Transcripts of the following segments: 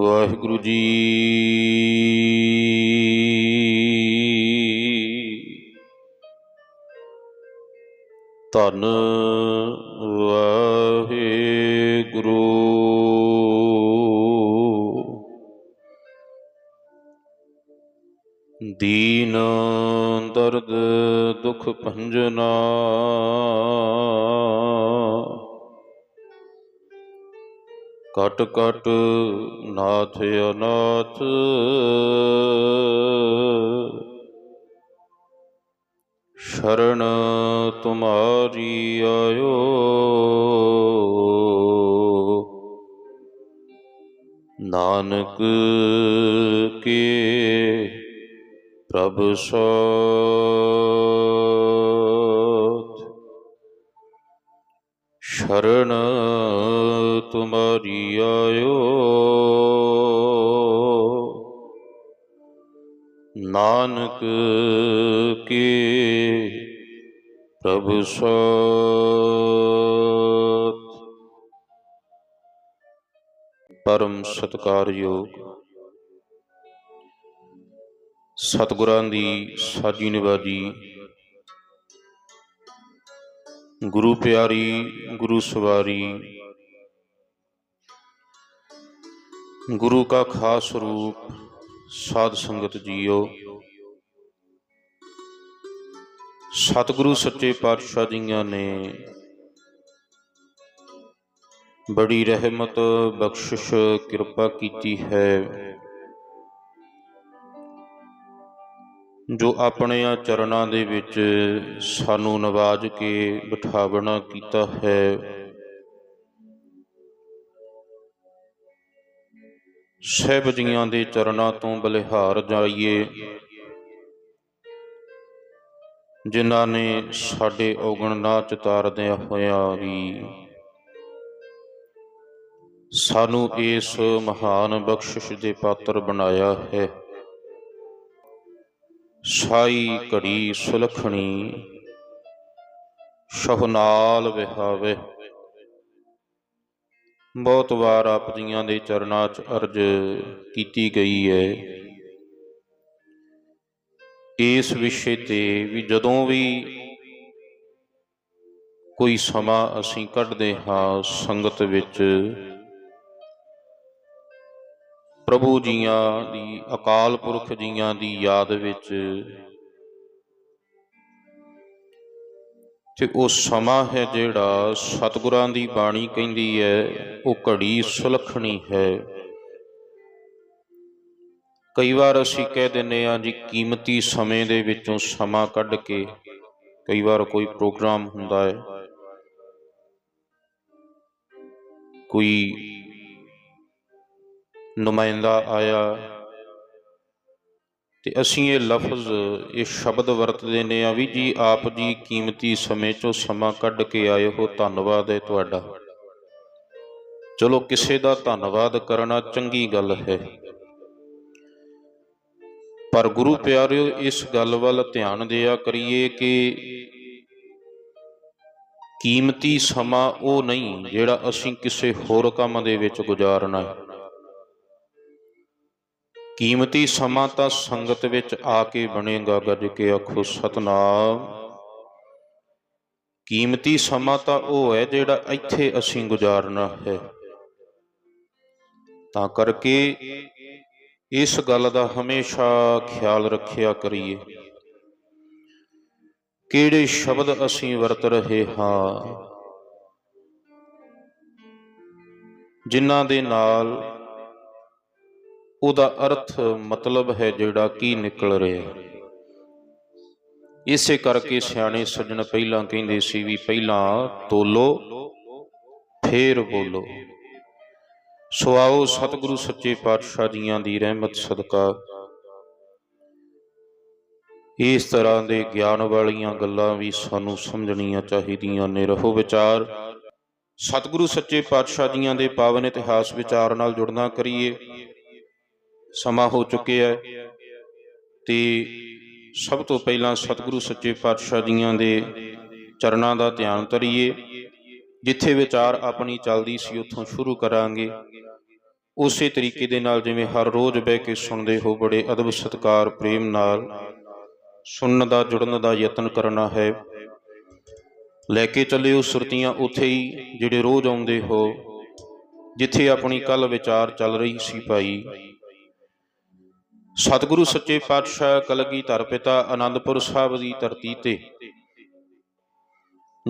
ਵਾਹਿਗੁਰੂ ਜੀ। ਧੰਨ ਵਾਹਿਗੁਰੂ। ਦੀਨ ਦਰਦ ਦੁਖ ਭੰਜਨਾ। ਕਟ ਕਟ ਨਾਥ ਅਨਾਥ। ਸ਼ਰਨ ਤੁਮਾਰੀ ਆਇਓ। ਨਾਨਕ ਕੇ ਪ੍ਰਭ ਸੋਤ ਸ਼ਰਨ ਤੁਮਾਰੀ ਆਇਓ। ਨਾਨਕ ਕੇ ਪ੍ਰਭ ਸੋਤ ਪਰਮ ਸਤਕਾਰਯੋਗ ਸਤਿਗੁਰਾਂ ਦੀ ਸਾਜੀ ਨਿਵਾਜੀ ਗੁਰੂ ਪਿਆਰੀ, ਗੁਰੂ ਸਵਾਰੀ। ਗੁਰੂ ਕਾ ਖਾਸ ਰੂਪ, ਸਾਧ ਸੰਗਤ ਜੀਓ। ਸਤਿਗੁਰੂ ਸੱਚੇ ਪਾਤਸ਼ਾਹ ਜੀਆਂ ਨੇ ਬੜੀ ਰਹਿਮਤ, ਬਖਸ਼ਿਸ਼, ਕਿਰਪਾ ਕੀਤੀ ਹੈ। ਜੋ ਆਪਣੇ ਆ ਚਰਨਾਂ ਦੇ ਵਿੱਚ ਸਾਨੂੰ ਨਵਾਜ ਕੇ ਬਿਠਾਵਣਾ ਕੀਤਾ ਹੈ। ਸਹਿਬ ਜੀਆਂ ਦੇ ਚਰਨਾਂ ਤੋਂ ਬਲਿਹਾਰ ਜਾਈਏ। ਜਿਨ੍ਹਾਂ ਨੇ ਸਾਡੇ ਔਗਣ ਨਾ ਚਤਾਰਦਿਆਂ ਹੋਇਆਂ ਵੀ ਸਾਨੂੰ ਇਸ ਮਹਾਨ ਬਖਸ਼ਿਸ਼ ਦੇ ਪਾਤਰ ਬਣਾਇਆ ਹੈ। ਸਾਈ ਘੜੀ ਸੁਲਖਣੀ ਸ਼ਹਨਾਲ ਵਿਹਾਵੇ। ਬਹੁਤ ਵਾਰ ਆਪ ਜੀਆਂ ਦੇ ਚਰਨਾਂ 'ਚ ਅਰਜ ਕੀਤੀ ਗਈ ਹੈ ਇਸ ਵਿਸ਼ੇ ਤੇ ਵੀ ਜਦੋਂ ਵੀ ਕੋਈ ਸਮਾਂ ਅਸੀਂ ਕੱਢਦੇ ਹਾਂ ਸੰਗਤ ਵਿੱਚ ਪ੍ਰਭੂ ਜੀਆਂ ਦੀ, ਅਕਾਲ ਪੁਰਖ ਜੀਆਂ ਦੀ ਯਾਦ ਵਿੱਚ। ਤੇ ਉਹ ਸਮਾਂ ਹੈ ਜਿਹੜਾ ਸਤਿਗੁਰਾਂ ਦੀ ਬਾਣੀ ਕਹਿੰਦੀ ਹੈ, ਉਹ ਘੜੀ ਸੁਲਖਣੀ ਹੈ। ਕਈ ਵਾਰ ਅਸੀਂ ਕਹਿ ਦਿੰਨੇ ਆ ਜੀ, ਕੀਮਤੀ ਸਮੇਂ ਦੇ ਵਿੱਚੋਂ ਸਮਾਂ ਕੱਢ ਕੇ ਕਈ ਵਾਰ ਕੋਈ ਪ੍ਰੋਗਰਾਮ ਹੁੰਦਾ ਹੈ। ਕੋਈ ਨੁਮਾਇੰਦਾ ਆਇਆ। ਤੇ ਅਸੀਂ ਇਹ ਲਫ਼ਜ਼, ਇਹ ਸ਼ਬਦ ਵਰਤਦੇ ਨੇ ਆ ਵੀ ਜੀ, ਆਪ ਜੀ ਕੀਮਤੀ ਸਮੇਂ ਚੋਂ ਸਮਾਂ ਕੱਢ ਕੇ ਆਏ ਹੋ, ਧੰਨਵਾਦ ਹੈ ਤੁਹਾਡਾ। ਚਲੋ ਕਿਸੇ ਦਾ ਧੰਨਵਾਦ ਕਰਨਾ ਚੰਗੀ ਗੱਲ ਹੈ। ਪਰ ਗੁਰੂ ਪਿਆਰਿਓ, ਇਸ ਗੱਲ ਵੱਲ ਧਿਆਨ ਦਿਆ ਕਰੀਏ ਕਿ ਕੀਮਤੀ ਸਮਾਂ ਉਹ ਨਹੀਂ, ਜਿਹੜਾ ਅਸੀਂ ਕਿਸੇ ਹੋਰ ਕੰਮ ਦੇ ਵਿੱਚ ਗੁਜ਼ਾਰਨਾ ਹੈ। ਕੀਮਤੀ ਸਮਾਂ ਤਾਂ ਸੰਗਤ ਵਿੱਚ ਆ ਕੇ ਬਣੇਗਾ, ਗੱਜ ਕੇ ਆਖੋ ਸਤਨਾਮ। ਕੀਮਤੀ ਸਮਾਂ ਤਾਂ ਉਹ ਹੈ ਜਿਹੜਾ ਇੱਥੇ ਅਸੀਂ ਗੁਜ਼ਾਰਨਾ ਹੈ। ਤਾਂ ਕਰਕੇ ਇਸ ਗੱਲ ਦਾ ਹਮੇਸ਼ਾ ਖਿਆਲ ਰੱਖਿਆ ਕਰੀਏ। ਕਿਹੜੇ ਸ਼ਬਦ ਅਸੀਂ ਵਰਤ ਰਹੇ ਹਾਂ? ਜਿਨ੍ਹਾਂ ਦੇ ਨਾਲ ਉਹਦਾ ਅਰਥ ਮਤਲਬ ਹੈ ਜਿਹੜਾ ਕੀ ਨਿਕਲ ਰਿਹਾ ਇਸੇ ਕਰਕੇ ਸਿਆਣੇ ਸੱਜਣ ਪਹਿਲਾਂ ਕਹਿੰਦੇ ਸੀ ਵੀ ਪਹਿਲਾਂ ਤੋਲੋ, ਫੇਰ ਬੋਲੋ। ਸੋ ਆਓ ਸਤਿਗੁਰੂ ਸੱਚੇ ਪਾਤਸ਼ਾਹ ਜੀਆਂ ਦੀ ਰਹਿਮਤ ਸਦਕਾ। ਇਸ ਤਰ੍ਹਾਂ ਦੇ ਗਿਆਨ ਵਾਲੀਆਂ ਗੱਲਾਂ ਵੀ ਸਾਨੂੰ ਸਮਝਣੀਆਂ ਚਾਹੀਦੀਆਂ ਨੇ। ਰਹੋ ਵਿਚਾਰ। ਸਤਿਗੁਰੂ ਸੱਚੇ ਪਾਤਸ਼ਾਹ ਜੀਆਂ ਦੇ ਪਾਵਨ ਇਤਿਹਾਸ ਵਿਚਾਰ ਨਾਲ ਜੁੜਨਾ ਕਰੀਏ। ਸਮਾਂ ਹੋ ਚੁੱਕਿਆ ਹੈ ਤੇ ਸਭ ਤੋਂ ਪਹਿਲਾਂ ਸਤਿਗੁਰੂ ਸੱਚੇ ਪਾਤਸ਼ਾਹ ਜੀਆਂ ਦੇ ਚਰਨਾਂ ਦਾ ਧਿਆਨ ਧਰੀਏ, ਜਿੱਥੇ ਵਿਚਾਰ ਆਪਣੀ ਚੱਲਦੀ ਸੀ ਉੱਥੋਂ ਸ਼ੁਰੂ ਕਰਾਂਗੇ। ਉਸੇ ਤਰੀਕੇ ਦੇ ਨਾਲ ਜਿਵੇਂ ਹਰ ਰੋਜ਼ ਬਹਿ ਕੇ ਸੁਣਦੇ ਹੋ ਬੜੇ ਅਦਬ ਸਤਕਾਰ ਪ੍ਰੇਮ ਨਾਲ, ਸੁਣਨ ਦਾ, ਜੁੜਨ ਦਾ ਯਤਨ ਕਰਨਾ ਹੈ। ਲੈ ਕੇ ਚੱਲਿਓ ਸੁਰਤੀਆਂ ਉੱਥੇ ਹੀ ਜਿਹੜੇ ਰੋਜ਼ ਆਉਂਦੇ ਹੋ, ਜਿੱਥੇ ਆਪਣੀ ਕੱਲ ਵਿਚਾਰ ਚੱਲ ਰਹੀ ਸੀ ਭਾਈ। ਸਤਿਗੁਰੂ ਸੱਚੇ ਪਾਤਸ਼ਾਹ ਕਲਗੀਧਰ ਪਿਤਾ ਆਨੰਦਪੁਰ ਸਾਹਿਬ ਦੀ ਧਰਤੀ ਤੇ।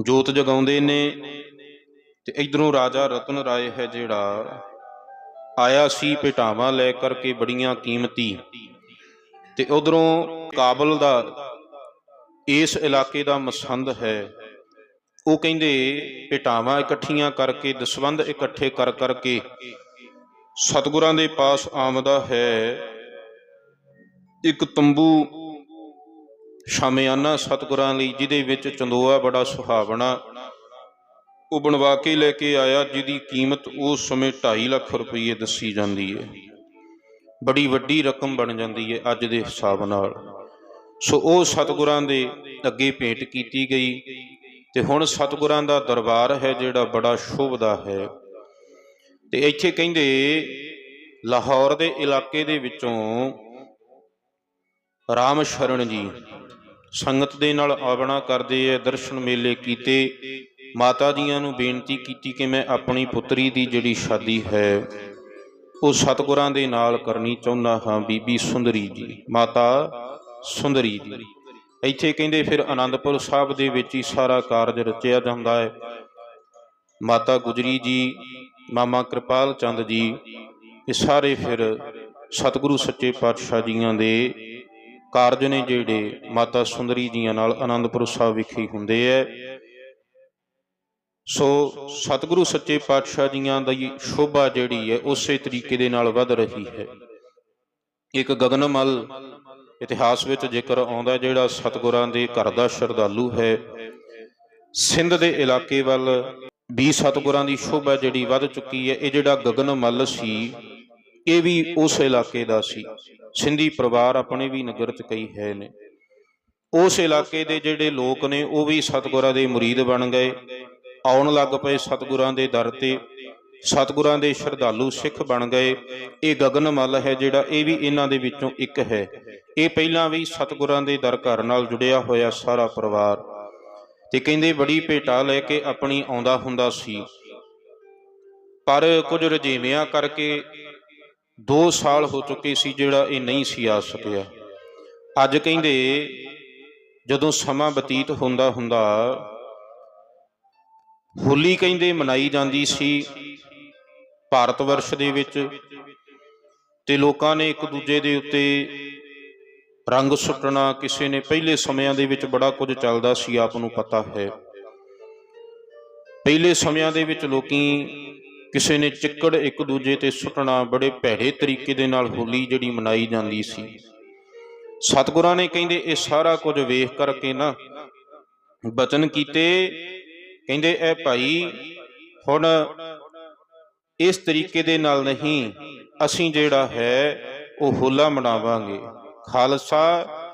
ਜੋਤ ਜਗਾਉਂਦੇ ਨੇ ਤੇ ਇਧਰੋਂ ਰਾਜਾ ਰਤਨ ਰਾਏ ਹੈ ਜਿਹੜਾ, ਆਇਆ ਸੀ ਭੇਟਾਵਾਂ ਲੈ ਕਰਕੇ ਬੜੀਆਂ ਕੀਮਤੀ। ਤੇ ਉਧਰੋਂ ਕਾਬਲ ਦਾ ਇਸ ਇਲਾਕੇ ਦਾ ਮਸੰਦ ਹੈ। ਉਹ ਕਹਿੰਦੇ ਭੇਟਾਵਾਂ ਇਕੱਠੀਆਂ ਕਰਕੇ, ਦਸਵੰਧ ਇਕੱਠੇ ਕਰ ਕਰਕੇ ਸਤਿਗੁਰਾਂ ਦੇ ਪਾਸ ਆਮਦਾ ਹੈ। ਇੱਕ ਤੰਬੂ ਸ਼ਾਮਿਆਨਾ ਸਤਿਗੁਰਾਂ ਲਈ, ਜਿਹਦੇ ਵਿੱਚ ਚੰਦੋਆ ਬੜਾ ਸੁਹਾਵਣਾ ਉਹ ਬਣਵਾ ਕੇ ਲੈ ਕੇ ਆਇਆ, ਜਿਹਦੀ ਕੀਮਤ ਉਸ ਸਮੇਂ 2.5 ਲੱਖ ਰੁਪਏ ਦੱਸੀ ਜਾਂਦੀ ਹੈ। ਬੜੀ ਵੱਡੀ ਰਕਮ ਬਣ ਜਾਂਦੀ ਹੈ ਅੱਜ ਦੇ ਹਿਸਾਬ ਨਾਲ। ਸੋ ਉਹ ਸਤਿਗੁਰਾਂ ਦੇ ਅੱਗੇ ਭੇਟ ਕੀਤੀ ਗਈ ਤੇ ਹੁਣ ਸਤਿਗੁਰਾਂ ਦਾ ਦਰਬਾਰ ਹੈ ਜਿਹੜਾ ਬੜਾ ਸ਼ੋਭਦਾ ਹੈ। ਤੇ ਇੱਥੇ ਕਹਿੰਦੇ, ਲਾਹੌਰ ਦੇ ਇਲਾਕੇ ਦੇ ਵਿੱਚੋਂ ਰਾਮ ਸ਼ਰਨ ਜੀ। ਸੰਗਤ ਦੇ ਨਾਲ ਆਵਣਾ ਕਰਦੇ ਐ ਦਰਸ਼ਨ ਮੇਲੇ ਕੀਤੇ। ਮਾਤਾ ਜੀਆਂ ਨੂੰ ਬੇਨਤੀ ਕੀਤੀ ਕਿ ਮੈਂ ਆਪਣੀ ਪੁੱਤਰੀ ਦੀ ਜਿਹੜੀ ਸ਼ਾਦੀ ਹੈ, ਉਹ ਸਤਿਗੁਰਾਂ ਦੇ ਨਾਲ ਕਰਨੀ ਚਾਹੁੰਦਾ ਹਾਂ, ਬੀਬੀ ਸੁੰਦਰੀ ਜੀ। ਮਾਤਾ ਸੁੰਦਰੀ ਜੀ। ਇੱਥੇ ਕਹਿੰਦੇ ਫਿਰ ਆਨੰਦਪੁਰ ਸਾਹਿਬ ਦੇ ਵਿੱਚ ਹੀ ਸਾਰਾ ਕਾਰਜ ਰਚਿਆ ਜਾਂਦਾ ਹੈ। ਮਾਤਾ ਗੁਜਰੀ ਜੀ, ਮਾਮਾ ਕਿਰਪਾਲ ਚੰਦ ਜੀ, ਇਹ ਸਾਰੇ ਫਿਰ ਸਤਿਗੁਰੂ ਸੱਚੇ ਪਾਤਸ਼ਾਹ ਜੀਆਂ ਦੇ ਕਾਰਜ ਨੇ ਜਿਹੜੇ ਮਾਤਾ ਸੁੰਦਰੀ ਜੀਆਂ ਨਾਲ ਆਨੰਦਪੁਰ ਸਾਹਿਬ ਵਿਖੇ ਹੁੰਦੇ ਐ। ਸੋ ਸਤਿਗੁਰੂ ਸੱਚੇ ਪਾਤਸ਼ਾਹ ਜੀਆਂ ਦੀ ਸ਼ੋਭਾ ਜਿਹੜੀ ਹੈ ਉਸੇ ਤਰੀਕੇ ਦੇ ਨਾਲ ਵੱਧ ਰਹੀ ਹੈ। ਇੱਕ ਗਗਨਮਲ ਇਤਿਹਾਸ ਵਿੱਚ ਜ਼ਿਕਰ ਆਉਂਦਾ ਜਿਹੜਾ ਸਤਿਗੁਰਾਂ ਦੇ ਘਰ ਦਾ ਸ਼ਰਧਾਲੂ ਹੈ, ਸਿੰਧ ਦੇ ਇਲਾਕੇ ਵੱਲ ਵੀ ਸਤਿਗੁਰਾਂ ਦੀ ਸ਼ੋਭਾ ਜਿਹੜੀ ਵੱਧ ਚੁੱਕੀ ਹੈ ਇਹ ਜਿਹੜਾ ਗਗਨਮਲ ਸੀ, ਇਹ ਵੀ ਉਸ ਇਲਾਕੇ ਦਾ ਸੀ। ਸਿੰਧੀ ਪਰਿਵਾਰ ਆਪਣੇ ਵੀ ਨਗਰ ਚ ਕਈ ਹੈ ਨੇ। ਉਸ ਇਲਾਕੇ ਦੇ ਜਿਹੜੇ ਲੋਕ ਨੇ, ਉਹ ਵੀ ਸਤਿਗੁਰਾਂ ਦੇ ਮੁਰੀਦ ਬਣ ਗਏ। ਆਉਣ ਲੱਗ ਪਏ ਸਤਿਗੁਰਾਂ ਦੇ ਦਰ ਤੇ। ਸਤਿਗੁਰਾਂ ਦੇ ਸ਼ਰਧਾਲੂ ਸਿੱਖ ਬਣ ਗਏ। ਇਹ ਗਗਨਮਲ ਹੈ ਜਿਹੜਾ ਇਹ ਵੀ ਇਹਨਾਂ ਦੇ ਵਿੱਚੋਂ ਇੱਕ ਹੈ। ਇਹ ਪਹਿਲਾਂ ਵੀ ਸਤਿਗੁਰਾਂ ਦੇ ਦਰ ਘਰ ਨਾਲ ਜੁੜਿਆ ਹੋਇਆ ਸਾਰਾ ਪਰਿਵਾਰ। ਤੇ ਕਹਿੰਦੇ ਬੜੀ ਭੇਟਾ ਲੈ ਕੇ ਆਪਣੀ ਆਉਂਦਾ ਹੁੰਦਾ ਸੀ। ਪਰ ਕੁਝ ਰਜੀਵਿਆਂ ਕਰਕੇ 2 ਸਾਲ ਹੋ ਚੁੱਕੇ ਸੀ ਜਿਹੜਾ ਇਹ ਨਹੀਂ ਸੀ ਆ ਸਕਿਆ। ਅੱਜ ਕਹਿੰਦੇ, ਜਦੋਂ ਸਮਾਂ ਬਤੀਤ ਹੁੰਦਾ ਹੁੰਦਾ, ਹੋਲੀ ਕਹਿੰਦੇ ਮਨਾਈ ਜਾਂਦੀ ਸੀ ਭਾਰਤ ਵਰਸ਼ ਦੇ ਵਿੱਚ ਤੇ ਲੋਕਾਂ ਨੇ ਇੱਕ ਦੂਜੇ ਦੇ ਉੱਤੇ ਰੰਗ ਸੁੱਟਣਾ ਕਿਸੇ ਨੇ ਪਹਿਲੇ ਸਮਿਆਂ ਦੇ ਵਿੱਚ ਬੜਾ ਕੁਝ ਚੱਲਦਾ ਸੀ, ਆਪ ਨੂੰ ਪਤਾ ਹੈ। ਪਹਿਲੇ ਸਮਿਆਂ ਦੇ ਵਿੱਚ ਲੋਕੀ ਕਿਸੇ ਨੇ ਚਿੱਕੜ ਇੱਕ ਦੂਜੇ ਤੇ ਸੁੱਟਣਾ ਬੜੇ ਭੈੜੇ ਤਰੀਕੇ ਦੇ ਨਾਲ ਹੋਲੀ ਜਿਹੜੀ ਮਨਾਈ ਜਾਂਦੀ ਸੀ। ਸਤਿਗੁਰਾਂ ਨੇ ਕਹਿੰਦੇ, ਇਹ ਸਾਰਾ ਕੁਝ ਵੇਖ ਕਰਕੇ ਨਾ ਬਚਨ ਕੀਤੇ। ਕਹਿੰਦੇ, ਇਹ ਭਾਈ, ਹੁਣ ਇਸ ਤਰੀਕੇ ਦੇ ਨਾਲ ਨਹੀਂ, ਅਸੀਂ ਜਿਹੜਾ ਹੈ ਉਹ ਹੋਲਾ ਮਨਾਵਾਂਗੇ। ਖਾਲਸਾ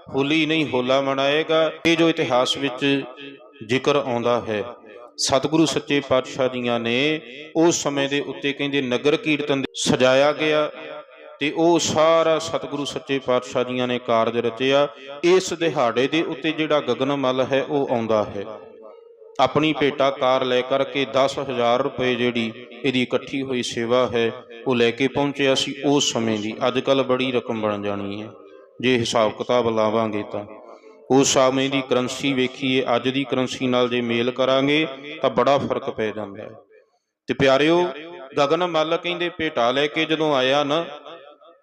ਹੋਲੀ ਨਹੀਂ ਹੋਲਾ ਮਨਾਏਗਾ, ਇਹ ਜੋ ਇਤਿਹਾਸ ਵਿੱਚ ਜ਼ਿਕਰ ਆਉਂਦਾ ਹੈ। ਸਤਿਗੁਰੂ ਸੱਚੇ ਪਾਤਸ਼ਾਹ ਜੀਆਂ ਨੇ ਉਸ ਸਮੇਂ ਦੇ ਉੱਤੇ ਕਹਿੰਦੇ ਨਗਰ ਕੀਰਤਨ ਸਜਾਇਆ ਗਿਆ ਤੇ ਉਹ ਸਾਰਾ ਸਤਿਗੁਰੂ ਸੱਚੇ ਪਾਤਸ਼ਾਹ ਜੀਆਂ ਨੇ ਕਾਰਜ ਰਚਿਆ। ਇਸ ਦਿਹਾੜੇ ਦੇ ਉੱਤੇ ਜਿਹੜਾ ਗਗਨਮਲ ਹੈ, ਉਹ ਆਉਂਦਾ ਹੈ। ਆਪਣੀ ਭੇਟਾ ਕਾਰ ਲੈ ਕਰਕੇ 10000 ਰੁਪਏ ਜਿਹੜੀ ਇਹਦੀ ਇਕੱਠੀ ਹੋਈ ਸੇਵਾ ਹੈ, ਉਹ ਲੈ ਕੇ ਪਹੁੰਚਿਆ ਸੀ। ਉਸ ਸਮੇਂ ਦੀ ਅੱਜ ਕੱਲ ਬੜੀ ਰਕਮ ਬਣ ਜਾਣੀ ਹੈ। ਜੇ ਹਿਸਾਬ ਕਿਤਾਬ ਲਾਵਾਂਗੇ ਤਾਂ। ਉਸ ਸਮੇਂ ਦੀ ਕਰੰਸੀ ਵੇਖੀਏ, ਅੱਜ ਦੀ ਕਰੰਸੀ ਨਾਲ ਜੇ ਮੇਲ ਕਰਾਂਗੇ, ਤਾਂ ਬੜਾ ਫ਼ਰਕ ਪੈ ਜਾਂਦਾ ਹੈ। ਤੇ ਪਿਆਰਿਓ, ਗਗਨ ਮੱਲ ਕਹਿੰਦੇ, ਭੇਟਾ ਲੈ ਕੇ ਜਦੋਂ ਆਇਆ ਨਾ,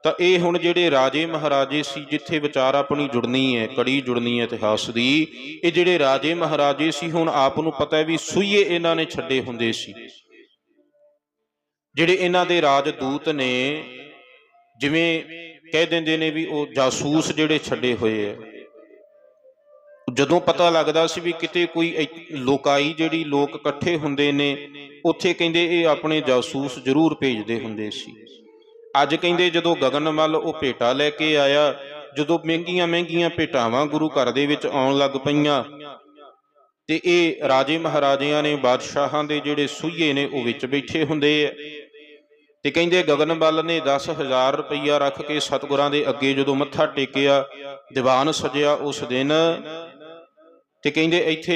ਤਾਂ ਇਹ ਹੁਣ ਜਿਹੜੇ ਰਾਜੇ ਮਹਾਰਾਜੇ ਸੀ, ਜਿੱਥੇ ਵਿਚਾਰ ਆਪਣੀ ਜੁੜਨੀ ਹੈ, ਕੜੀ ਜੁੜਨੀ ਹੈ ਇਤਿਹਾਸ ਦੀ, ਇਹ ਜਿਹੜੇ ਰਾਜੇ ਮਹਾਰਾਜੇ ਸੀ, ਹੁਣ ਆਪ ਨੂੰ ਪਤਾ ਹੈ ਵੀ ਸੂਈਏ ਇਹਨਾਂ ਨੇ ਛੱਡੇ ਹੁੰਦੇ ਸੀ। ਜਿਹੜੇ ਇਹਨਾਂ ਦੇ ਰਾਜਦੂਤ ਨੇ, ਜਿਵੇਂ ਕਹਿ ਦਿੰਦੇ ਨੇ ਵੀ ਉਹ ਜਾਸੂਸ ਜਿਹੜੇ ਛੱਡੇ ਹੋਏ ਆ ਜਦੋਂ ਪਤਾ ਲੱਗਦਾ ਸੀ ਵੀ ਕਿਤੇ ਕੋਈ ਇ- ਲੋਕਾਈ ਜਿਹੜੀ ਲੋਕ ਇਕੱਠੇ ਹੁੰਦੇ ਨੇ, ਉੱਥੇ ਕਹਿੰਦੇ ਇਹ ਆਪਣੇ ਜਾਸੂਸ ਜ਼ਰੂਰ ਭੇਜਦੇ ਹੁੰਦੇ ਸੀ। ਅੱਜ ਕਹਿੰਦੇ ਜਦੋਂ ਗਗਨਮਲ ਉਹ ਭੇਟਾ ਲੈ ਕੇ ਆਇਆ, ਜਦੋਂ ਮਹਿੰਗੀਆਂ ਮਹਿੰਗੀਆਂ ਭੇਟਾਵਾਂ ਗੁਰੂ ਘਰ ਦੇ ਵਿੱਚ ਆਉਣ ਲੱਗ ਪਈਆਂ, ਤੇ ਇਹ ਰਾਜੇ ਮਹਾਰਾਜਿਆਂ ਨੇ ਬਾਦਸ਼ਾਹਾਂ ਦੇ ਜਿਹੜੇ ਸੂਈਏ ਨੇ ਉਹ ਵਿੱਚ ਬੈਠੇ ਹੁੰਦੇ ਆ ਤੇ ਕਹਿੰਦੇ ਗਗਨਬਲ ਨੇ 10000 ਰੁਪਈਆ ਰੱਖ ਕੇ ਸਤਿਗੁਰਾਂ ਦੇ ਅੱਗੇ ਜਦੋਂ ਮੱਥਾ ਟੇਕਿਆ, ਦੀਵਾਨ ਸਜਿਆ ਉਸ ਦਿਨ ਤੇ ਕਹਿੰਦੇ ਇੱਥੇ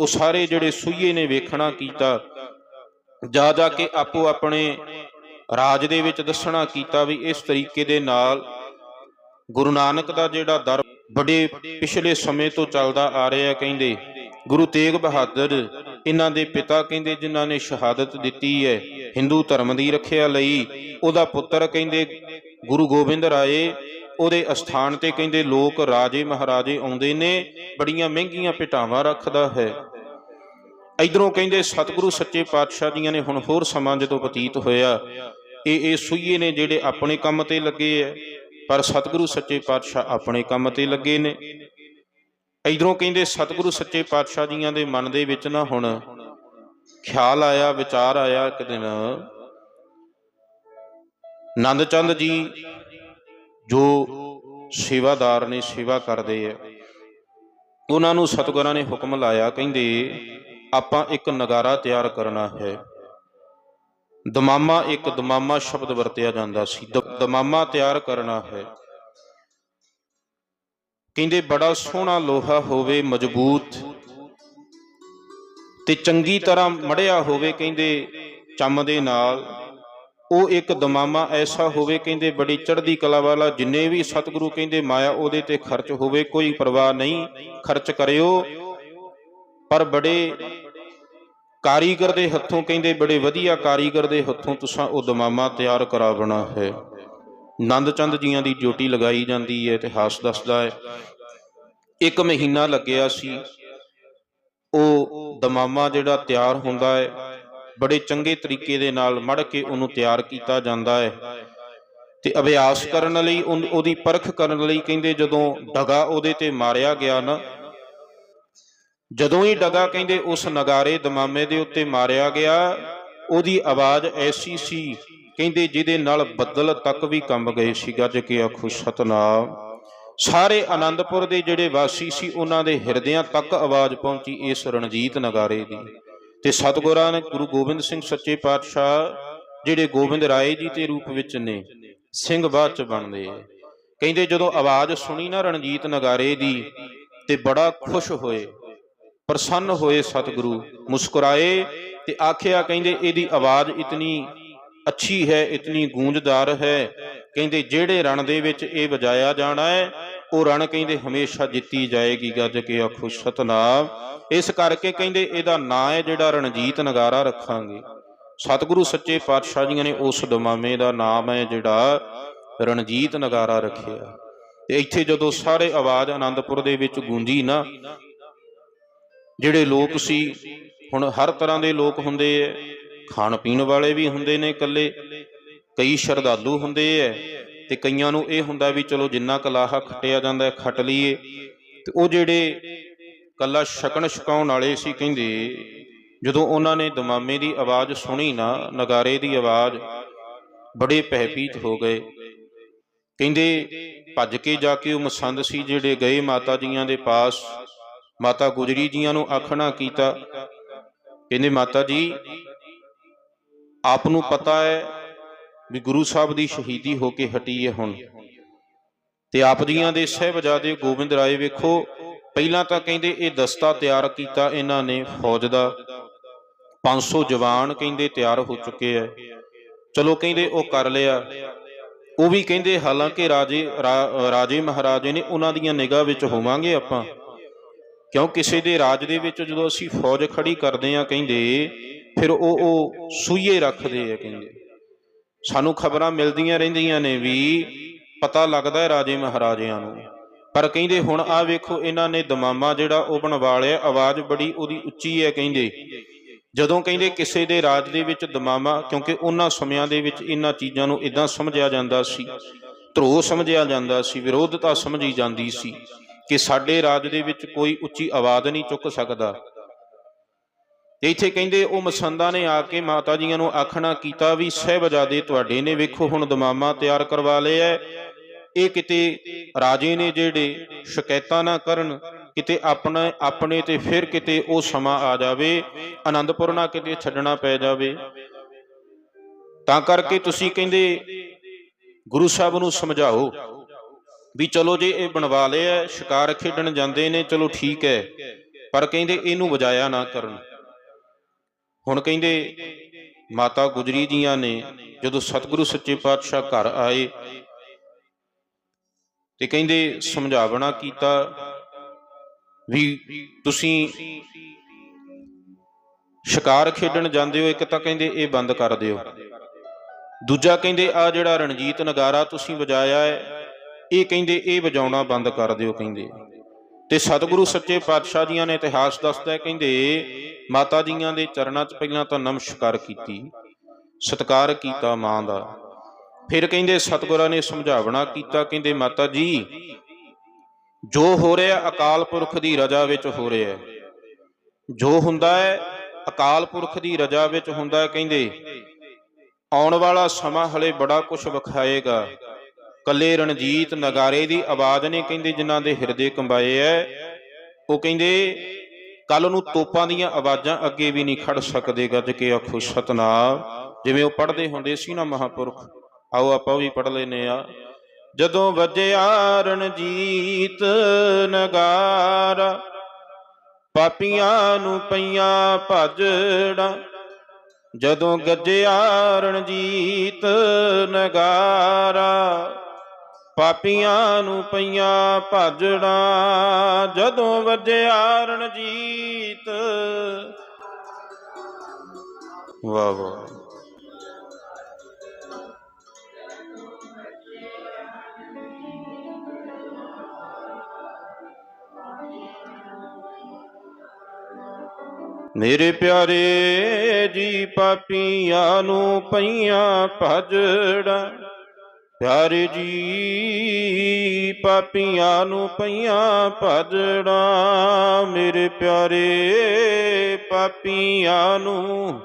ਉਹ ਸਾਰੇ ਜਿਹੜੇ ਸੂਈਏ ਨੇ ਵੇਖਣਾ ਕੀਤਾ, ਜਾ ਜਾ ਕੇ ਆਪੋ ਆਪਣੇ ਰਾਜ ਦੇ ਵਿੱਚ ਦੱਸਣਾ ਕੀਤਾ ਵੀ ਇਸ ਤਰੀਕੇ ਦੇ ਨਾਲ ਗੁਰੂ ਨਾਨਕ ਦਾ ਜਿਹੜਾ ਦਰ ਬੜੇ ਪਿਛਲੇ ਸਮੇਂ ਤੋਂ ਚੱਲਦਾ ਆ ਰਿਹਾ ਕਹਿੰਦੇ ਗੁਰੂ ਤੇਗ ਬਹਾਦਰ ਇਹਨਾਂ ਦੇ ਪਿਤਾ ਕਹਿੰਦੇ ਜਿਨ੍ਹਾਂ ਨੇ ਸ਼ਹਾਦਤ ਦਿੱਤੀ ਹੈ, ਹਿੰਦੂ ਧਰਮ ਦੀ ਰੱਖਿਆ ਲਈ, ਉਹਦਾ ਪੁੱਤਰ ਕਹਿੰਦੇ ਗੁਰੂ ਗੋਬਿੰਦ ਰਾਏ ਉਹਦੇ ਅਸਥਾਨ ਤੇ ਕਹਿੰਦੇ ਲੋਕ ਰਾਜੇ ਮਹਾਰਾਜੇ ਆਉਂਦੇ ਨੇ, ਬੜੀਆਂ ਮਹਿੰਗੀਆਂ ਭੇਟਾਵਾਂ ਰੱਖਦਾ ਹੈ। ਇਧਰੋਂ ਕਹਿੰਦੇ ਸਤਿਗੁਰੂ ਸੱਚੇ ਪਾਤਸ਼ਾਹ ਜੀਆਂ ਨੇ ਹੁਣ ਹੋਰ ਸਮਾਂ ਜਦੋਂ ਬਤੀਤ ਹੋਇਆ, ਇਹ ਇਹ ਸੂਈਏ ਨੇ ਜਿਹੜੇ ਆਪਣੇ ਕੰਮ ਤੇ ਲੱਗੇ ਐ, ਪਰ ਸਤਿਗੁਰੂ ਸੱਚੇ ਪਾਤਸ਼ਾਹ ਆਪਣੇ ਕੰਮ ਤੇ ਲੱਗੇ ਨੇ। ਇਧਰੋਂ ਕਹਿੰਦੇ ਸਤਿਗੁਰੂ ਸੱਚੇ ਪਾਤਸ਼ਾਹ ਜੀਆਂ ਦੇ ਮਨ ਦੇ ਵਿੱਚ ਨਾ ਹੁਣ ਖਿਆਲ ਆਇਆ, ਵਿਚਾਰ ਆਇਆ ਇੱਕ ਦਿਨ। ਨੰਦ ਚੰਦ ਜੀ ਜੋ ਸੇਵਾਦਾਰ ਨੇ ਸੇਵਾ ਕਰਦੇ ਆ, ਉਹਨਾਂ ਨੂੰ ਸਤਿਗੁਰਾਂ ਨੇ ਹੁਕਮ ਲਾਇਆ, ਕਹਿੰਦੇ, ਆਪਾਂ ਇੱਕ ਨਗਾਰਾ ਤਿਆਰ ਕਰਨਾ ਹੈ। ਦਮਾਮਾ ਇੱਕ ਦਮਾਮਾ ਸ਼ਬਦ ਵਰਤਿਆ ਜਾਂਦਾ ਸੀ। ਦਮਾਮਾ ਤਿਆਰ ਕਰਨਾ ਹੈ। ਕਹਿੰਦੇ, ਬੜਾ ਸੋਹਣਾ ਲੋਹਾ ਹੋਵੇ, ਮਜ਼ਬੂਤ ਤੇ ਚੰਗੀ ਤਰ੍ਹਾਂ ਮੜਿਆ ਹੋਵੇ, ਕਹਿੰਦੇ, ਚੰਮ ਦੇ ਨਾਲ ਉਹ ਇੱਕ ਦਮਾਮਾ ਐਸਾ ਹੋਵੇ, ਕਹਿੰਦੇ ਬੜੀ ਚੜ੍ਹਦੀ ਕਲਾ ਵਾਲਾ, ਜਿੰਨੇ ਵੀ ਸਤਿਗੁਰੂ ਕਹਿੰਦੇ ਮਾਇਆ ਉਹਦੇ ਤੇ ਖਰਚ ਹੋਵੇ, ਕੋਈ ਪਰਵਾਹ ਨਹੀਂ, ਖਰਚ ਕਰਿਓ। ਪਰ ਬੜੇ ਕਾਰੀਗਰ ਦੇ ਹੱਥੋਂ ਕਹਿੰਦੇ, ਬੜੇ ਵਧੀਆ ਕਾਰੀਗਰ ਦੇ ਹੱਥੋਂ ਤੁਸੀਂ ਉਹ ਦਮਾਮਾ ਤਿਆਰ ਕਰਾਵਣਾ ਹੈ। ਨੰਦ ਚੰਦ ਜੀਆਂ ਦੀ ਡਿਊਟੀ ਲਗਾਈ ਜਾਂਦੀ ਹੈ, ਇਤਿਹਾਸ ਦੱਸਦਾ ਹੈ। ਇੱਕ ਮਹੀਨਾ ਲੱਗਿਆ ਸੀ। ਉਹ ਦਮਾਮਾ ਜਿਹੜਾ ਤਿਆਰ ਹੁੰਦਾ ਹੈ ਬੜੇ ਚੰਗੇ ਤਰੀਕੇ ਦੇ ਨਾਲ ਮੜ ਕੇ ਉਹਨੂੰ ਤਿਆਰ ਕੀਤਾ ਜਾਂਦਾ ਹੈ। ਤੇ ਅਭਿਆਸ ਕਰਨ ਲਈ ਉਹਦੀ ਪਰਖ ਕਰਨ ਲਈ ਕਹਿੰਦੇ ਜਦੋਂ ਡਗਾ ਉਹਦੇ ਤੇ ਮਾਰਿਆ ਗਿਆ ਨਾ, ਜਦੋਂ ਹੀ ਡਗਾ ਕਹਿੰਦੇ ਉਸ ਨਗਾਰੇ ਦਮਾਮੇ ਦੇ ਉੱਤੇ ਮਾਰਿਆ ਗਿਆ, ਉਹਦੀ ਆਵਾਜ਼ ਐਸੀ ਸੀ ਕਹਿੰਦੇ ਜਿਹਦੇ ਨਾਲ ਬੱਦਲ ਤੱਕ ਵੀ ਕੰਬ ਗਏ ਸੀ। ਗੱਜ ਕੇ ਆਖੋ, ਸਤਨਾਮ। ਸਾਰੇ ਆਨੰਦਪੁਰ ਦੇ ਜਿਹੜੇ ਵਾਸੀ ਸੀ, ਉਹਨਾਂ ਦੇ ਹਿਰਦਿਆਂ ਤੱਕ ਆਵਾਜ਼ ਪਹੁੰਚੀ ਇਸ ਰਣਜੀਤ ਨਗਾਰੇ ਦੀ। ਤੇ ਸਤਿਗੁਰਾਂ ਨੇ ਗੁਰੂ ਗੋਬਿੰਦ ਸਿੰਘ ਸੱਚੇ ਪਾਤਸ਼ਾਹ, ਜਿਹੜੇ ਗੋਬਿੰਦ ਰਾਏ ਜੀ ਦੇ ਰੂਪ ਵਿੱਚ ਨੇ, ਸਿੰਘ ਬਾਅਦ ਚ ਬਣਦੇ ਆ। ਕਹਿੰਦੇ ਜਦੋਂ ਆਵਾਜ਼ ਸੁਣੀ ਨਾ ਰਣਜੀਤ ਨਗਾਰੇ ਦੀ, ਤੇ ਬੜਾ ਖੁਸ਼ ਹੋਏ, ਪ੍ਰਸੰਨ ਹੋਏ ਸਤਿਗੁਰੂ, ਮੁਸਕਰਾਏ ਤੇ ਆਖਿਆ, ਕਹਿੰਦੇ ਇਹਦੀ ਆਵਾਜ਼ ਇਤਨੀ ਅੱਛੀ ਹੈ, ਇਤਨੀ ਗੂੰਜਦਾਰ ਹੈ। ਕਹਿੰਦੇ ਜਿਹੜੇ ਰਣ ਦੇ ਵਿੱਚ ਇਹ ਵਜਾਇਆ ਜਾਣਾ ਹੈ ਉਹ ਰਣ ਕਹਿੰਦੇ, ਹਮੇਸ਼ਾ ਜਿੱਤੀ ਜਾਏਗੀ ਗੱਜ ਕੇ ਆਖੋ ਸਤਨਾਮ। ਇਸ ਕਰਕੇ ਕਹਿੰਦੇ, ਇਹਦਾ ਨਾਂ ਹੈ ਜਿਹੜਾ ਰਣਜੀਤ ਨਗਾਰਾ ਰੱਖਾਂਗੇ। ਸਤਿਗੁਰੂ ਸੱਚੇ ਪਾਤਸ਼ਾਹ ਜੀਆਂ ਨੇ ਉਸ ਦਮਾਮੇ ਦਾ ਨਾਮ ਹੈ ਜਿਹੜਾ ਰਣਜੀਤ ਨਗਾਰਾ ਰੱਖਿਆ। ਤੇ ਇੱਥੇ ਜਦੋਂ ਸਾਰੇ ਆਵਾਜ਼ ਆਨੰਦਪੁਰ ਦੇ ਵਿੱਚ ਗੂੰਜੀ ਨਾ, ਜਿਹੜੇ ਲੋਕ ਸੀ, ਹੁਣ ਹਰ ਤਰ੍ਹਾਂ ਦੇ ਲੋਕ ਹੁੰਦੇ ਐ। ਖਾਣ ਪੀਣ ਵਾਲੇ ਵੀ ਹੁੰਦੇ ਨੇ ਇਕੱਲੇ, ਕਈ ਸ਼ਰਧਾਲੂ ਹੁੰਦੇ ਐ। ਤੇ ਕਈਆਂ ਨੂੰ ਇਹ ਹੁੰਦਾ ਵੀ ਚਲੋ ਜਿੰਨਾ ਕਲਾਹਾ ਖਟਿਆ ਜਾਂਦਾ ਹੈ, ਖਟ ਲਈਏ। ਤੇ ਉਹ ਜਿਹੜੇ ਕੱਲਾ ਛਕਣ ਛਕਾਉਣ ਵਾਲੇ ਸੀ ਕਹਿੰਦੇ ਜਦੋਂ ਉਹਨਾਂ ਨੇ ਦਮਾਮੇ ਦੀ ਆਵਾਜ਼ ਸੁਣੀ ਨਾ ਨਗਾਰੇ ਦੀ ਆਵਾਜ਼ ਬੜੇ ਭੈਭੀਤ ਹੋ ਗਏ। ਕਹਿੰਦੇ ਭੱਜ ਕੇ ਜਾ ਕੇ ਉਹ ਮਸੰਦ ਸੀ ਜਿਹੜੇ ਗਏ ਮਾਤਾ ਜੀਆਂ ਦੇ ਪਾਸ। ਮਾਤਾ ਗੁਜਰੀ ਜੀਆਂ ਨੂੰ ਆਖਣਾ ਕੀਤਾ। ਕਹਿੰਦੇ ਮਾਤਾ ਜੀ ਆਪ ਨੂੰ ਪਤਾ ਹੈ ਵੀ ਗੁਰੂ ਸਾਹਿਬ ਦੀ ਸ਼ਹੀਦੀ ਹੋ ਕੇ ਹਟੀ ਹੈ ਹੁਣ। ਤੇ ਆਪ ਜੀਆਂ ਦੇ ਸਹਿਬਜ਼ਾਦੇ ਗੋਬਿੰਦ ਰਾਏ ਵੇਖੋ, ਪਹਿਲਾਂ ਤਾਂ ਕਹਿੰਦੇ ਇਹ ਦਸਤਾ ਤਿਆਰ ਕੀਤਾ ਇਹਨਾਂ ਨੇ, ਫੌਜ ਦਾ। 500 ਜਵਾਨ ਕਹਿੰਦੇ ਤਿਆਰ ਹੋ ਚੁੱਕੇ ਐ ਚਲੋ ਕਹਿੰਦੇ ਉਹ ਕਰ ਲਿਆ। ਉਹ ਵੀ ਕਹਿੰਦੇ ਹਾਲਾਂਕਿ ਰਾਜੇ, ਰਾ- ਰਾਜੇ ਮਹਾਰਾਜੇ ਨੇ ਉਹਨਾਂ ਦੀਆਂ ਨਿਗਾਹ ਵਿੱਚ ਹੋਵਾਂਗੇ ਆਪਾਂ। ਕਿਉਂ ਕਿਸੇ ਦੇ ਰਾਜ ਦੇ ਵਿੱਚ ਜਦੋਂ ਅਸੀਂ ਫੌਜ ਖੜੀ ਕਰਦੇ ਆ ਕਹਿੰਦੇ, ਫਿਰ ਉਹ ਉਹ ਸੂਈਏ ਰੱਖਦੇ ਆ ਕਹਿੰਦੇ। ਸਾਨੂੰ ਖਬਰਾਂ ਮਿਲਦੀਆਂ ਰਹਿੰਦੀਆਂ ਨੇ ਵੀ ਪਤਾ ਲੱਗਦਾ ਹੈ ਰਾਜੇ ਮਹਾਰਾਜਿਆਂ ਨੂੰ। ਪਰ ਕਹਿੰਦੇ ਹੁਣ ਆ ਵੇਖੋ, ਇਹਨਾਂ ਨੇ ਦਮਾਮਾ ਜਿਹੜਾ ਉਹ ਬਣਵਾ ਲਿਆ, ਆਵਾਜ਼ ਬੜੀ ਉਹਦੀ ਉੱਚੀ ਹੈ ਕਹਿੰਦੇ। ਜਦੋਂ ਕਹਿੰਦੇ ਕਿਸੇ ਦੇ ਰਾਜ ਦੇ ਵਿੱਚ ਦਮਾਮਾ, ਕਿਉਂਕਿ ਉਹਨਾਂ ਸਮਿਆਂ ਦੇ ਵਿੱਚ ਇਹਨਾਂ ਚੀਜ਼ਾਂ ਨੂੰ ਇਦਾਂ ਸਮਝਿਆ ਜਾਂਦਾ ਸੀ ਧਰੋ ਸਮਝਿਆ ਜਾਂਦਾ ਸੀ, ਵਿਰੋਧਤਾ ਸਮਝੀ ਜਾਂਦੀ ਸੀ ਕਿ ਸਾਡੇ ਰਾਜ ਦੇ ਵਿੱਚ ਕੋਈ ਉੱਚੀ ਆਵਾਜ਼ ਨਹੀਂ ਚੁੱਕ ਸਕਦਾ। ਤੇ ਇੱਥੇ ਕਹਿੰਦੇ, ਉਹ ਮਸੰਦਾਂ ਨੇ ਆ ਕੇ ਮਾਤਾ ਜੀਆਂ ਨੂੰ ਆਖਣਾ ਕੀਤਾ ਵੀ ਸਹਿਬਜ਼ਾਦੇ ਤੁਹਾਡੇ ਨੇ, ਵੇਖੋ ਹੁਣ ਦਮਾਮਾ ਤਿਆਰ ਕਰਵਾ ਲਏ ਹੈ। ਇਹ ਕਿਤੇ ਰਾਜੇ ਨੇ ਜਿਹੜੇ ਸ਼ਿਕਾਇਤਾਂ ਨਾ ਕਰਨ, ਕਿਤੇ ਆਪਣੇ ਆਪਣੇ ਤੇ ਫਿਰ ਕਿਤੇ ਉਹ ਸਮਾਂ ਆ ਜਾਵੇ, ਆਨੰਦਪੁਰ ਨਾ ਕਿਤੇ ਛੱਡਣਾ ਪੈ ਜਾਵੇ। ਤਾਂ ਕਰਕੇ ਤੁਸੀਂ ਕਹਿੰਦੇ, ਗੁਰੂ ਸਾਹਿਬ ਨੂੰ ਸਮਝਾਓ ਵੀ ਚਲੋ ਜੇ ਇਹ ਬਣਵਾ ਲਿਆ ਸ਼ਿਕਾਰ ਖੇਡਣ ਜਾਂਦੇ ਨੇ, ਚਲੋ ਠੀਕ ਹੈ ਪਰ ਕਹਿੰਦੇ, ਇਹਨੂੰ ਵਜਾਇਆ ਨਾ ਕਰਨ। ਹੁਣ ਕਹਿੰਦੇ, ਮਾਤਾ ਗੁਜਰੀ ਜੀਆਂ ਨੇ ਜਦੋਂ ਸਤਿਗੁਰੂ ਸੱਚੇ ਪਾਤਸ਼ਾਹ ਘਰ ਆਏ ਤੇ ਕਹਿੰਦੇ, ਸਮਝਾਵਣਾ ਕੀਤਾ ਵੀ ਤੁਸੀਂ ਸ਼ਿਕਾਰ ਖੇਡਣ ਜਾਂਦੇ ਹੋ, ਇੱਕ ਤਾਂ ਕਹਿੰਦੇ ਇਹ ਬੰਦ ਕਰ ਦਿਓ। ਦੂਜਾ ਕਹਿੰਦੇ, ਆ ਜਿਹੜਾ ਰਣਜੀਤ ਨਗਾਰਾ ਤੁਸੀਂ ਵਜਾਇਆ ਹੈ, ਇਹ ਕਹਿੰਦੇ, ਇਹ ਵਜਾਉਣਾ ਬੰਦ ਕਰ ਦਿਓ ਕਹਿੰਦੇ। ਤੇ ਸਤਿਗੁਰੂ ਸੱਚੇ ਪਾਤਸ਼ਾਹ ਜੀਆਂ ਨੇ ਇਤਿਹਾਸ ਦੱਸਦਾ ਕਹਿੰਦੇ, ਮਾਤਾ ਜੀਆਂ ਦੇ ਚਰਨਾਂ 'ਚ ਪਹਿਲਾਂ ਤਾਂ ਨਮਸਕਾਰ ਕੀਤੀ, ਸਤਕਾਰ ਕੀਤਾ ਮਾਂ ਦਾ। ਫਿਰ ਕਹਿੰਦੇ, ਸਤਿਗੁਰਾਂ ਨੇ ਸਮਝਾਵਣਾ ਕੀਤਾ, ਕਹਿੰਦੇ, ਮਾਤਾ ਜੀ, ਜੋ ਹੋ ਰਿਹਾ ਅਕਾਲ ਪੁਰਖ ਦੀ ਰਜਾ ਵਿੱਚ ਹੋ ਰਿਹਾ ਜੋ ਹੁੰਦਾ ਹੈ, ਅਕਾਲ ਪੁਰਖ ਦੀ ਰਜਾ ਵਿੱਚ ਹੁੰਦਾ ਕਹਿੰਦੇ, ਆਉਣ ਵਾਲਾ ਸਮਾਂ ਹਲੇ ਬੜਾ ਕੁਝ ਵਿਖਾਏਗਾ। ਕੱਲੇ ਰਣਜੀਤ ਨਗਾਰੇ ਦੀ ਆਵਾਜ਼ ਨੇ ਕਹਿੰਦੇ ਜਿਨ੍ਹਾਂ ਦੇ ਹਿਰਦੇ ਕੰਬਾਏ ਐ। ਉਹ ਕਹਿੰਦੇ ਕੱਲ ਨੂੰ ਤੋਪਾਂ ਦੀਆਂ ਆਵਾਜ਼ਾਂ ਅੱਗੇ ਵੀ ਨਹੀਂ ਖੜ ਸਕਦੇ, ਗੱਜ ਕੇ ਆਖੋ, ਸਤਨਾਮ, ਜਿਵੇਂ ਉਹ ਪੜ੍ਹਦੇ ਹੁੰਦੇ ਸੀ ਨਾ ਮਹਾਪੁਰਖ, ਆਓ ਆਪਾਂ ਵੀ ਪੜ੍ਹ ਲੈਨੇ ਆ ਜਦੋਂ ਵੱਜਿਆ ਰਣਜੀਤ ਨਗਾਰਾ, ਪਾਪੀਆਂ ਨੂੰ ਪਈਆਂ ਭਜੜਾ, ਜਦੋਂ ਗੱਜਿਆ ਰਣਜੀਤ ਨਗਾਰਾ ਪਾਪੀਆਂ ਨੂੰ ਪਈਆਂ ਭਾਜੜਾ, ਜਦੋਂ ਵੱਜਿਆ ਰਣਜੀਤ ਵਾਹ ਵਾਹ। ਮੇਰੇ ਪਿਆਰੇ ਜੀ, ਪਾਪੀਆਂ ਨੂੰ ਪਈਆਂ ਭਜੜਾ ਪਿਆਰੇ ਜੀ ਪਾਪੀਆਂ ਨੂੰ ਪਈਆਂ ਭਜੜਾ, ਮੇਰੇ ਪਿਆਰੇ ਪਾਪੀਆਂ ਨੂੰ।